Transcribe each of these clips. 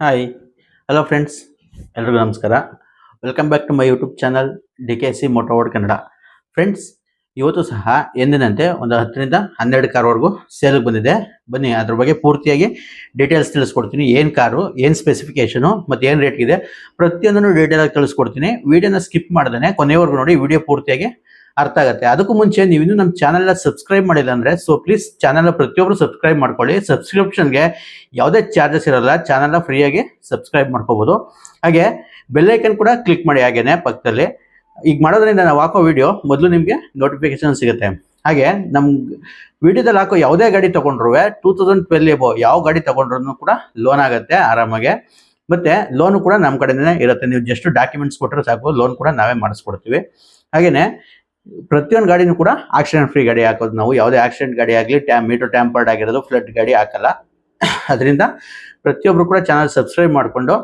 Hi hello friends ಎಲ್ರಿಗೂ ನಮಸ್ಕಾರ. Welcome back to my YouTube channel D K C Motoworld Kannada friends ಇವತ್ತು ಸಹ ಎಂದಿನಂತೆ ಒಂದು ಹತ್ತರಿಂದ ಹನ್ನೆರಡು ಕಾರ್ವರೆಗೂ ಸೇಲ್ಗೆ ಬಂದಿದೆ. ಬನ್ನಿ, ಅದ್ರ ಬಗ್ಗೆ ಪೂರ್ತಿಯಾಗಿ ಡೀಟೇಲ್ಸ್ ತಿಳಿಸ್ಕೊಡ್ತೀನಿ. ಏನು ಕಾರು ಏನು ಸ್ಪೆಸಿಫಿಕೇಷನು ಮತ್ತು ಏನು ರೇಟ್ ಇದೆ ಪ್ರತಿಯೊಂದನ್ನು ಡೀಟೇಲಾಗಿ ತಿಳಿಸ್ಕೊಡ್ತೀನಿ. ವಿಡಿಯೋನ ಸ್ಕಿಪ್ ಮಾಡ್ದೇ ಕೊನೆಯವರೆಗೂ ನೋಡಿ ವಿಡಿಯೋ ಪೂರ್ತಿಯಾಗಿ ಅರ್ಥ ಆಗುತ್ತೆ. ಅದಕ್ಕೂ ಮುಂಚೆ ನೀವು ಇನ್ನೂ ನಮ್ಮ ಚಾನಲ್ನ ಸಬ್ಸ್ಕ್ರೈಬ್ ಮಾಡಿಲ್ಲ ಅಂದರೆ, ಸೊ ಪ್ಲೀಸ್ ಚಾನಲ್ನ ಪ್ರತಿಯೊಬ್ಬರು ಸಬ್ಸ್ಕ್ರೈಬ್ ಮಾಡ್ಕೊಳ್ಳಿ. ಸಬ್ಸ್ಕ್ರಿಪ್ಷನ್ಗೆ ಯಾವುದೇ ಚಾರ್ಜಸ್ ಇರೋಲ್ಲ, ಚಾನಲ್ನ ಫ್ರೀಯಾಗಿ ಸಬ್ಸ್ಕ್ರೈಬ್ ಮಾಡ್ಕೋಬೋದು. ಹಾಗೆ ಬೆಲ್ಲೈಕನ್ ಕೂಡ ಕ್ಲಿಕ್ ಮಾಡಿ ಹಾಗೇನೆ ಪಕ್ಕದಲ್ಲಿ. ಈಗ ಮಾಡೋದ್ರಿಂದ ನಾವು ಹಾಕೋ ವಿಡಿಯೋ ಮೊದಲು ನಿಮಗೆ ನೋಟಿಫಿಕೇಶನ್ ಸಿಗುತ್ತೆ. ಹಾಗೆ ನಮ್ಮ ವಿಡಿಯೋದಲ್ಲಿ ಹಾಕೋ ಯಾವುದೇ ಗಾಡಿ ತೊಗೊಂಡ್ರು, ಟೂ ತೌಸಂಡ್ ಟ್ವೆಲ್ ಎಬೋ ಯಾವ ಗಾಡಿ ತೊಗೊಂಡ್ರು ಕೂಡ ಲೋನ್ ಆಗುತ್ತೆ ಆರಾಮಾಗೆ. ಮತ್ತೆ ಲೋನು ಕೂಡ ನಮ್ಮ ಕಡೆಯೇ ಇರುತ್ತೆ. ನೀವು ಜಸ್ಟ್ ಡಾಕ್ಯುಮೆಂಟ್ಸ್ ಕೊಟ್ಟರೆ ಸಾಕು, ಲೋನ್ ಕೂಡ ನಾವೇ ಮಾಡಿಸ್ಕೊಡ್ತೀವಿ. ಹಾಗೇನೆ ಪ್ರತಿಯೊಂದು ಗಾಡಿನೂ ಕೂಡ ಆಕ್ಸಿಡೆಂಟ್ ಫ್ರೀ ಗಾಡಿ ಹಾಕೋದು ನಾವು. ಯಾವುದೇ ಆಕ್ಸಿಡೆಂಟ್ ಗಾಡಿ ಆಗಲಿ ಟ್ಯಾಮ್ ಮೀಟರ್ ಟ್ಯಾಂಪರ್ಡ್ ಆಗಿರೋದು ಫ್ಲಡ್ ಗಾಡಿ ಹಾಕಲ್ಲ. ಅದರಿಂದ ಪ್ರತಿಯೊಬ್ಬರು ಕೂಡ ಚಾನಲ್ ಸಬ್ಸ್ಕ್ರೈಬ್ ಮಾಡಿಕೊಂಡು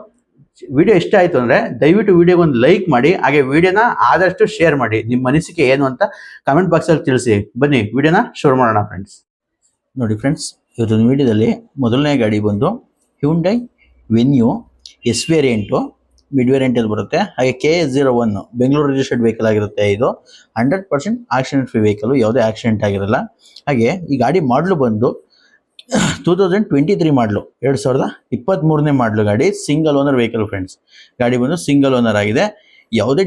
ವಿಡಿಯೋ ಇಷ್ಟ ಆಯಿತು ಅಂದರೆ ದಯವಿಟ್ಟು ವಿಡಿಯೋಗೆ ಒಂದು ಲೈಕ್ ಮಾಡಿ, ಹಾಗೆ ವಿಡಿಯೋನ ಆದಷ್ಟು ಶೇರ್ ಮಾಡಿ. ನಿಮ್ಮ ಅನಿಸಿಕೆ ಏನು ಅಂತ ಕಮೆಂಟ್ ಬಾಕ್ಸಲ್ಲಿ ತಿಳಿಸಿ. ಬನ್ನಿ ವಿಡಿಯೋನ ಶುರು ಮಾಡೋಣ ಫ್ರೆಂಡ್ಸ್ ನೋಡಿ ಫ್ರೆಂಡ್ಸ್ ಇವತ್ತೊಂದು ವಿಡಿಯೋದಲ್ಲಿ ಮೊದಲನೇ ಗಾಡಿ ಬಂದು Hyundai Venue S variant mid ವೇರಿಯಂಟಲ್ಲಿ ಬರುತ್ತೆ. ಹಾಗೆ K S zero one Bengaluru registered vehicle ಆಗಿರುತ್ತೆ ಇದು. Hundred percent accident free vehicle ಯಾವುದೇ ಆಕ್ಸಿಡೆಂಟ್ ಆಗಿರಲ್ಲ. ಹಾಗೆ ಈ ಗಾಡಿ ಮಾಡಲು ಬಂದು ಟೂ ತೌಸಂಡ್ ಟ್ವೆಂಟಿ ತ್ರೀ ಮಾಡಲು ಎರಡು ಸಾವಿರದ ಇಪ್ಪತ್ತ್ಮೂರನೇ ಮಾಡಲು ಗಾಡಿ ಸಿಂಗಲ್ ಓನರ್ ವೆಹಿಕಲ್ ಫ್ರೆಂಡ್ಸ್ ಗಾಡಿ ಬಂದು ಸಿಂಗಲ್ ಓನರ್ ಆಗಿದೆ. ಯಾವುದೇ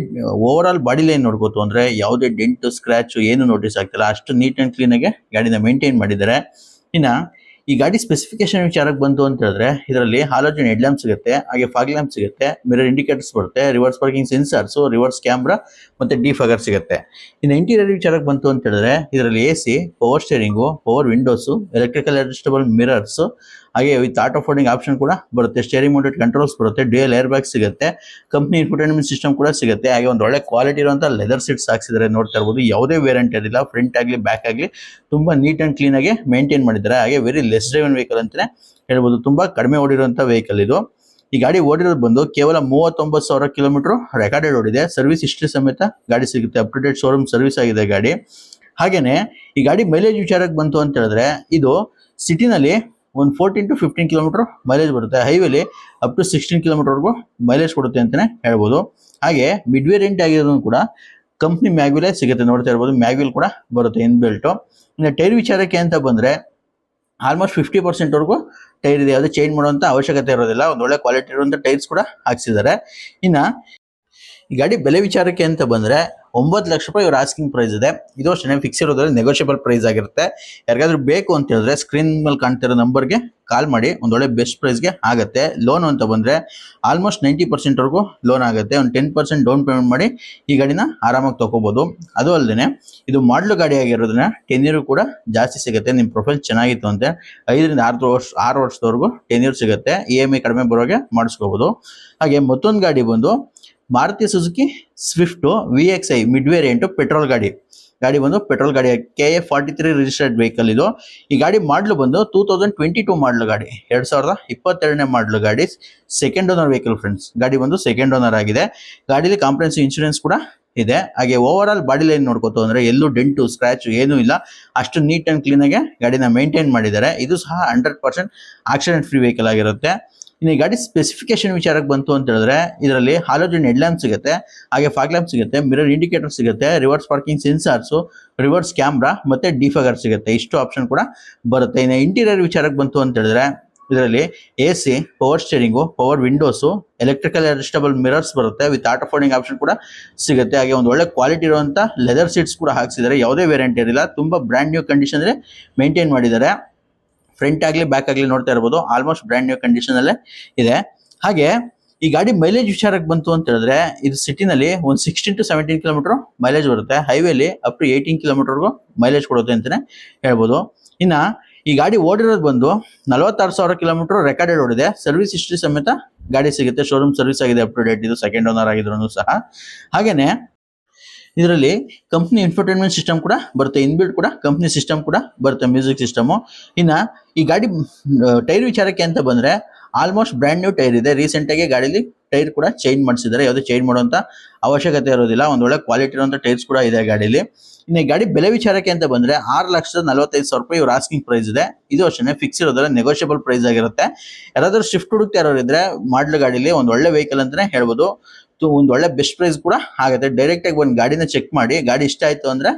ಓವರ್ ಆಲ್ ಬಾಡಿ ಲೈನ್ ನೋಡ್ಕೋತು ಅಂದರೆ ಯಾವುದೇ ಡೆಂಟ್ ಸ್ಕ್ರ್ಯಾಚು ಏನು ನೋಟಿಸ್ ಆಗ್ತಿಲ್ಲ. ಅಷ್ಟು ನೀಟ್ ಆ್ಯಂಡ್ ಕ್ಲೀನಾಗೆ ಗಾಡಿನ ಮೇಂಟೈನ್ ಮಾಡಿದ್ದಾರೆ. ಇನ್ನು ಈ ಗಾಡಿ ಸ್ಪೆಸಿಫಿಕೇಶನ್ ವಿಚಾರಕ್ಕೆ ಬಂತು ಅಂತ ಹೇಳಿದ್ರೆ, ಇದರಲ್ಲಿ ಹಾಲೋಜನ್ ಹೆಡ್ ಲ್ಯಾಂಪ್ ಸಿಗುತ್ತೆ, ಹಾಗೆ ಫಾಗ್ ಲ್ಯಾಂಪ್ ಸಿಗುತ್ತೆ ಮಿರರ್ ಇಂಡಿಕೇಟರ್ಸ್ ಬರುತ್ತೆ reverse parking sensors reverse camera defogger ಸಿಗುತ್ತೆ. ಇನ್ನು ಇಂಟೀರಿಯರ್ ವಿಚಾರಕ್ಕೆ ಬಂತು ಅಂತ ಹೇಳಿದ್ರೆ, ಇದರಲ್ಲಿ A power steering power windows electrical adjustable mirrors ಹಾಗೆ ವಿತ್ ಆಟೋ ಫೋಲ್ಡಿಂಗ್ ಆಪ್ಷನ್ ಕೂಡ ಬರುತ್ತೆ. ಸ್ಟೇರಿಂಗ್ ಮೌಂಟೆಡ್ ಕಂಟ್ರೋಲ್ಸ್ ಬರುತ್ತೆ. ಡ್ಯೂಯಲ್ ಏರ್ ಬ್ಯಾಗ್ ಸಿಗುತ್ತೆ ಕಂಪ್ನಿ ಇನ್ಫರ್ಟೈನ್ಮೆಂಟ್ ಸಿಸ್ಟಮ್ ಕೂಡ ಸಿಗುತ್ತೆ. ಹಾಗೆ ಒಂದು ಒಳ್ಳೆ ಕ್ವಾಲಿಟಿ ಇರುವಂಥ ಲೆದರ್ ಸೀಟ್ಸ್ ಹಾಕ್ಸಿದ್ದಾರೆ ನೋಡ್ತಾ ಇರ್ಬೋದು. ಯಾವುದೇ ವೇರಂಟಿ ಇರಲಿಲ್ಲ ಫ್ರಂಟ್ ಆಗಲಿ ಬ್ಯಾಕ್ ಆಗಲಿ ತುಂಬ ನೀಟ್ ಆ್ಯಂಡ್ ಆಗಿ ಮೇಂಟೈನ್ ಮಾಡಿದ್ದಾರೆ. ಹಾಗೆ ವೆರಿ ಲೆಸ್ ಡ್ರೈವನ್ ವೆಹಿಕಲ್ ಅಂತಲೇ ಹೇಳ್ಬೋದು. ತುಂಬ ಕಡಿಮೆ ಓಡಿರುವಂಥ ವೆಹಿಕಲ್ ಇದು. ಈ ಗಾಡಿ ಓಡಿರೋದು ಬಂದು ಕೇವಲ ಮೂವತ್ತೊಂಬತ್ತು ಸಾವಿರ ಕಿಲೋಮೀಟರ್ ರೆಕಾರ್ಡೆಡ್ ಓಡಿದೆ. ಸರ್ವಿಸ್ ಹಿಸ್ಟ್ರಿ ಸಮೇತ ಗಾಡಿ ಸಿಗುತ್ತೆ. Up to date showroom service ಆಗಿದೆ ಗಾಡಿ. ಹಾಗೆಯೇ ಈ ಗಾಡಿ ಮೈಲೇಜ್ ವಿಚಾರಕ್ಕೆ ಬಂತು ಅಂತ ಹೇಳಿದ್ರೆ ಇದು ಸಿಟಿನಲ್ಲಿ ಒಂದು fourteen to fifteen kilometre mileage ಬರುತ್ತೆ. ಹೈವೇಲಿ ಅಪ್ ಟು ಸಿಕ್ಸ್ಟೀನ್ ಕಿಲೋಮೀಟರ್ವರೆಗೂ ಮೈಲೇಜ್ ಕೊಡುತ್ತೆ ಅಂತಲೇ ಹೇಳ್ಬೋದು. ಹಾಗೆ ಮಿಡ್ ರೆಂಟ್ ಆಗಿರೋದನ್ನು ಕೂಡ ಕಂಪ್ನಿ ಮ್ಯಾಗ್ವಿಲೇ ಸಿಗುತ್ತೆ. ನೋಡ್ತಾ ಇರ್ಬೋದು ಮ್ಯಾಗ್ವಿಲ್ ಕೂಡ ಬರುತ್ತೆ ಇನ್ ಬೆಲ್ಟು ಇನ್ನು ಟೈರ್ ವಿಚಾರಕ್ಕೆ ಅಂತ ಬಂದರೆ ಆಲ್ಮೋಸ್ಟ್ ಫಿಫ್ಟಿ ಪರ್ಸೆಂಟ್ವರೆಗೂ ಟೈರ್ ಇದೆ. ಯಾವುದೇ ಚೇಂಜ್ ಮಾಡುವಂಥ ಅವಶ್ಯಕತೆ ಇರೋದಿಲ್ಲ. ಒಂದು ಒಳ್ಳೆ ಕ್ವಾಲಿಟಿ ಇರುವಂಥ ಟೈರ್ಸ್ ಕೂಡ ಹಾಕ್ಸಿದ್ದಾರೆ. ಇನ್ನು ಈ ಗಾಡಿ ಬೆಲೆ ವಿಚಾರಕ್ಕೆ ಅಂತ ಬಂದರೆ ಒಂಬತ್ತು ಲಕ್ಷ ರೂಪಾಯಿ ಇವ್ರ ಆಸ್ಕಿಂಗ್ ಪ್ರೈಸ್ ಇದೆ. ಇದು ಅಷ್ಟೇ ಫಿಕ್ಸ್ ಇರೋದ್ರಲ್ಲಿ ನೆಗೋಷಿಯಬಲ್ ಪ್ರೈಸ್ ಆಗಿರುತ್ತೆ. ಯಾರಿಗಾದ್ರೂ ಬೇಕು ಅಂತ ಹೇಳಿದ್ರೆ ಸ್ಕ್ರೀನ್ ಮೇಲೆ ಕಾಣ್ತಿರೋ ನಂಬರ್ಗೆ ಕಾಲ್ ಮಾಡಿ ಒಂದೊಳ್ಳೆ ಬೆಸ್ಟ್ ಪ್ರೈಸ್ಗೆ ಆಗುತ್ತೆ. ಲೋನ್ ಅಂತ ಬಂದರೆ ಆಲ್ಮೋಸ್ಟ್ ನೈಂಟಿ ಪರ್ಸೆಂಟ್ವರೆಗೂ ಲೋನ್ ಆಗುತ್ತೆ. ಒಂದು ಟೆನ್ ಪರ್ಸೆಂಟ್ ಡೌನ್ ಪೇಮೆಂಟ್ ಮಾಡಿ ಈ ಗಾಡಿನ ಆರಾಮಾಗಿ ತೊಗೋಬೋದು. ಅದು ಅಲ್ಲದೆ ಇದು ಮಾಡಲು ಗಾಡಿ ಆಗಿರೋದನ್ನ ಟೆನ್ ಇಯರ್ ಕೂಡ ಜಾಸ್ತಿ ಸಿಗುತ್ತೆ. ನಿಮ್ಮ ಪ್ರೊಫೈಲ್ ಚೆನ್ನಾಗಿತ್ತು ಅಂತ. ಐದರಿಂದ ಆರು ವರ್ಷ, ಆರು ವರ್ಷದವರೆಗೂ ಟೆನ್ ಇಯರ್ ಸಿಗುತ್ತೆ. ಇ ಎಂ ಐ ಕಡಿಮೆ ಬರೋಗೆ ಮಾಡಿಸ್ಕೋಬೋದು. ಹಾಗೆ ಮತ್ತೊಂದು ಗಾಡಿ ಬಂದು Maruti Suzuki Swift V X I mid variant petrol ಗಾಡಿ. ಗಾಡಿ ಬಂದು ಪೆಟ್ರೋಲ್ ಗಾಡಿ K A forty three registered vehicle ಇದು. ಈ ಗಾಡಿ ಮಾಡಲು ಬಂದು ಟೂ ತೌಸಂಡ್ ಟ್ವೆಂಟಿ ಟೂ ಮಾಡಲು ಗಾಡಿ. ಎರಡು ಸಾವಿರದ ಇಪ್ಪತ್ತೆರಡನೇ ಮಾಡಲು ಗಾಡಿ. ಸೆಕೆಂಡ್ ಓನರ್ ವೆಹಿಕಲ್ ಫ್ರೆಂಡ್ಸ್ ಗಾಡಿ ಬಂದು ಸೆಕೆಂಡ್ ಓನರ್ ಆಗಿದೆ. ಗಾಡೀಲಿ ಕಾಂಪ್ರೆನ್ಸಿವ್ ಇನ್ಶೂರೆನ್ಸ್ ಕೂಡ ಇದೆ. ಹಾಗೆ ಓವರ್ ಆಲ್ ಬಾಡಿ ಲೈನ್ ನೋಡ್ಕೋತು ಅಂದರೆ ಎಲ್ಲೂ ಡೆಂಟು ಸ್ಕ್ರಾಚ್ ಏನೂ ಇಲ್ಲ. ಅಷ್ಟು ನೀಟ್ ಆ್ಯಂಡ್ ಕ್ಲೀನಾಗೆ ಗಾಡಿನ ಮೇಂಟೈನ್ ಮಾಡಿದ್ದಾರೆ. ಇದು ಸಹ hundred percent accident free vehicle ಆಗಿರುತ್ತೆ. ಇನ್ನು ಈ ಗಾಡಿ ಸ್ಪೆಸಿಫಿಕೇಶನ್ ವಿಚಾರಕ್ಕೆ ಬಂತು ಅಂತ ಹೇಳಿದ್ರೆ, ಇದರಲ್ಲಿ ಹಾಲೋಜನ್ ಹೆಡ್ ಲ್ಯಾಂಪ್ ಸಿಗುತ್ತೆ, ಹಾಗೆ ಫಾಗ್ ಲ್ಯಾಂಪ್ ಸಿಗುತ್ತೆ ಮಿರರ್ ಇಂಡಿಕೇಟರ್ ಸಿಗುತ್ತೆ reverse parking sensors reverse camera ಮತ್ತೆ ಡಿಫಗರ್ ಸಿಗುತ್ತೆ. ಇಷ್ಟು ಆಪ್ಷನ್ ಕೂಡ ಬರುತ್ತೆ. ಇನ್ನು ಇಂಟೀರಿಯರ್ ವಿಚಾರಕ್ಕೆ ಬಂತು ಅಂತ ಹೇಳಿದ್ರೆ, ಇದರಲ್ಲಿ A C power steering power windows electrical adjustable mirrors ಬರುತ್ತೆ. ವಿತ್ ಆಟೋ ಫೋಲ್ಡಿಂಗ್ ಆಪ್ಷನ್ ಕೂಡ ಸಿಗುತ್ತೆ. ಹಾಗೆ ಒಂದು ಒಳ್ಳೆ ಕ್ವಾಲಿಟಿ ಇರುವಂಥ ಲೆದರ್ ಸೀಟ್ಸ್ ಕೂಡ ಹಾಕ್ಸಿದ್ದಾರೆ. ಯಾವುದೇ ವೇರಿಯಂಟ್ ಇರಲಿಲ್ಲ ತುಂಬ ಬ್ರ್ಯಾಂಡ್ ನ್ಯೂ ಕಂಡೀಷನ್ ಮೇಂಟೈನ್ ಮಾಡಿದ್ದಾರೆ. ಫ್ರಂಟ್ ಆಗಲಿ ಬ್ಯಾಕ್ ಆಗಲಿ ನೋಡ್ತಾ ಇರ್ಬೋದು. ಆಲ್ಮೋಸ್ಟ್ ಬ್ರ್ಯಾಂಡ್ ನ್ಯೂ ಕಂಡೀಷನ್ ಅಲ್ಲೇ ಇದೆ. ಹಾಗೆ, ಈ ಗಾಡಿ ಮೈಲೇಜ್ ವಿಚಾರಕ್ಕೆ ಬಂತು ಅಂತ ಹೇಳಿದ್ರೆ, ಇದು ಸಿಟಿನಲ್ಲಿ ಒಂದು sixteen to seventeen kilometre mileage ಬರುತ್ತೆ. ಹೈವೇಲಿ ಅಪ್ ಟು ಏಯ್ಟೀನ್ ಕಿಲೋಮೀಟರ್ಗೂ ಮೈಲೇಜ್ ಕೊಡುತ್ತೆ ಅಂತಲೇ ಹೇಳ್ಬೋದು. ಇನ್ನು, ಈ ಗಾಡಿ ಓಡಿರೋದು ಬಂದು ನಲವತ್ತಾರು ಸಾವಿರ ಕಿಲೋಮೀಟರ್ ರೆಕಾರ್ಡೆಡ್ ಓಡಿದೆ. ಸರ್ವಿಸ್ ಹಿಸ್ಟ್ರಿ ಸಮೇತ ಗಾಡಿ ಸಿಗುತ್ತೆ. ಶೋರೂಮ್ ಸರ್ವಿಸ್ ಆಗಿದೆ ಅಪ್ ಟು ಡೇಟ್ ಇದು ಸೆಕೆಂಡ್ ಓನರ್ ಆಗಿದ್ರು ಸಹ. ಹಾಗೇನೆ ಇದರಲ್ಲಿ ಕಂಪ್ನಿ ಇನ್ಫರ್ಟೈನ್ಮೆಂಟ್ ಸಿಸ್ಟಮ್ ಕೂಡ ಬರುತ್ತೆ ಇನ್ಬಿಲ್ಟ್ ಕೂಡ ಕಂಪ್ನಿ ಸಿಸ್ಟಮ್ ಕೂಡ ಬರುತ್ತೆ ಮ್ಯೂಸಿಕ್ ಸಿಸ್ಟಮು ಇನ್ನು ಈ ಗಾಡಿ ಟೈರ್ ವಿಚಾರಕ್ಕೆ ಅಂತ ಬಂದರೆ ಆಲ್ಮೋಸ್ಟ್ ಬ್ರ್ಯಾಂಡ್ ನ್ಯೂ ಟೈರ್ ಇದೆ. ರೀಸೆಂಟಾಗಿ ಗಾಡೀಲಿ ಟೈರ್ ಕೂಡ ಚೇಂಜ್ ಮಾಡಿಸಿದ್ದಾರೆ. ಯಾವುದೇ ಚೇಂಜ್ ಮಾಡುವಂಥ ಅವಶ್ಯಕತೆ ಇರೋದಿಲ್ಲ. ಒಂದು ಒಳ್ಳೆ ಕ್ವಾಲಿಟಿ ಇರುವಂಥ ಟೈರ್ಸ್ ಕೂಡ ಇದೆ ಗಾಡಿಲಿ. ಇನ್ನು ಈ ಗಾಡಿ ಬೆಲೆ ವಿಚಾರಕ್ಕೆ ಅಂತ ಬಂದ್ರೆ ಆರು ಲಕ್ಷದ ನಲವತ್ತೈದು ಸಾವಿರ ರೂಪಾಯಿ ಇವ್ರು ಆಸ್ಕಿಂಗ್ ಪ್ರೈಸ್ ಇದೆ. ಇದು ಅಷ್ಟೇ ಫಿಕ್ಸ್ ಇರೋದ್ರೆ ನೆಗೋಷಿಯಬಲ್ ಪ್ರೈಸ್ ಆಗಿರುತ್ತೆ. ಯಾರಾದರೂ ಶಿಫ್ಟ್ ಹುಡುಕ್ತಾ ಇರೋರಿದ್ರೆ ಮಾಡಲ್ ಗಾಡಿಲಿ ಒಂದು ಒಳ್ಳೆ ವೆಹಿಕಲ್ ಅಂತಾನೆ ಹೇಳ್ಬೋದು. ಒಂದ್ ಒಳ್ಳೆ ಬೆಸ್ಟ್ ಪ್ರೈಸ್ ಕೂಡ ಆಗುತ್ತೆ. ಡೈರೆಕ್ಟ್ ಆಗಿ ಒಂದು ಗಾಡಿನ ಚೆಕ್ ಮಾಡಿ, ಗಾಡಿ ಇಷ್ಟ ಆಯ್ತು ಅಂದ್ರೆ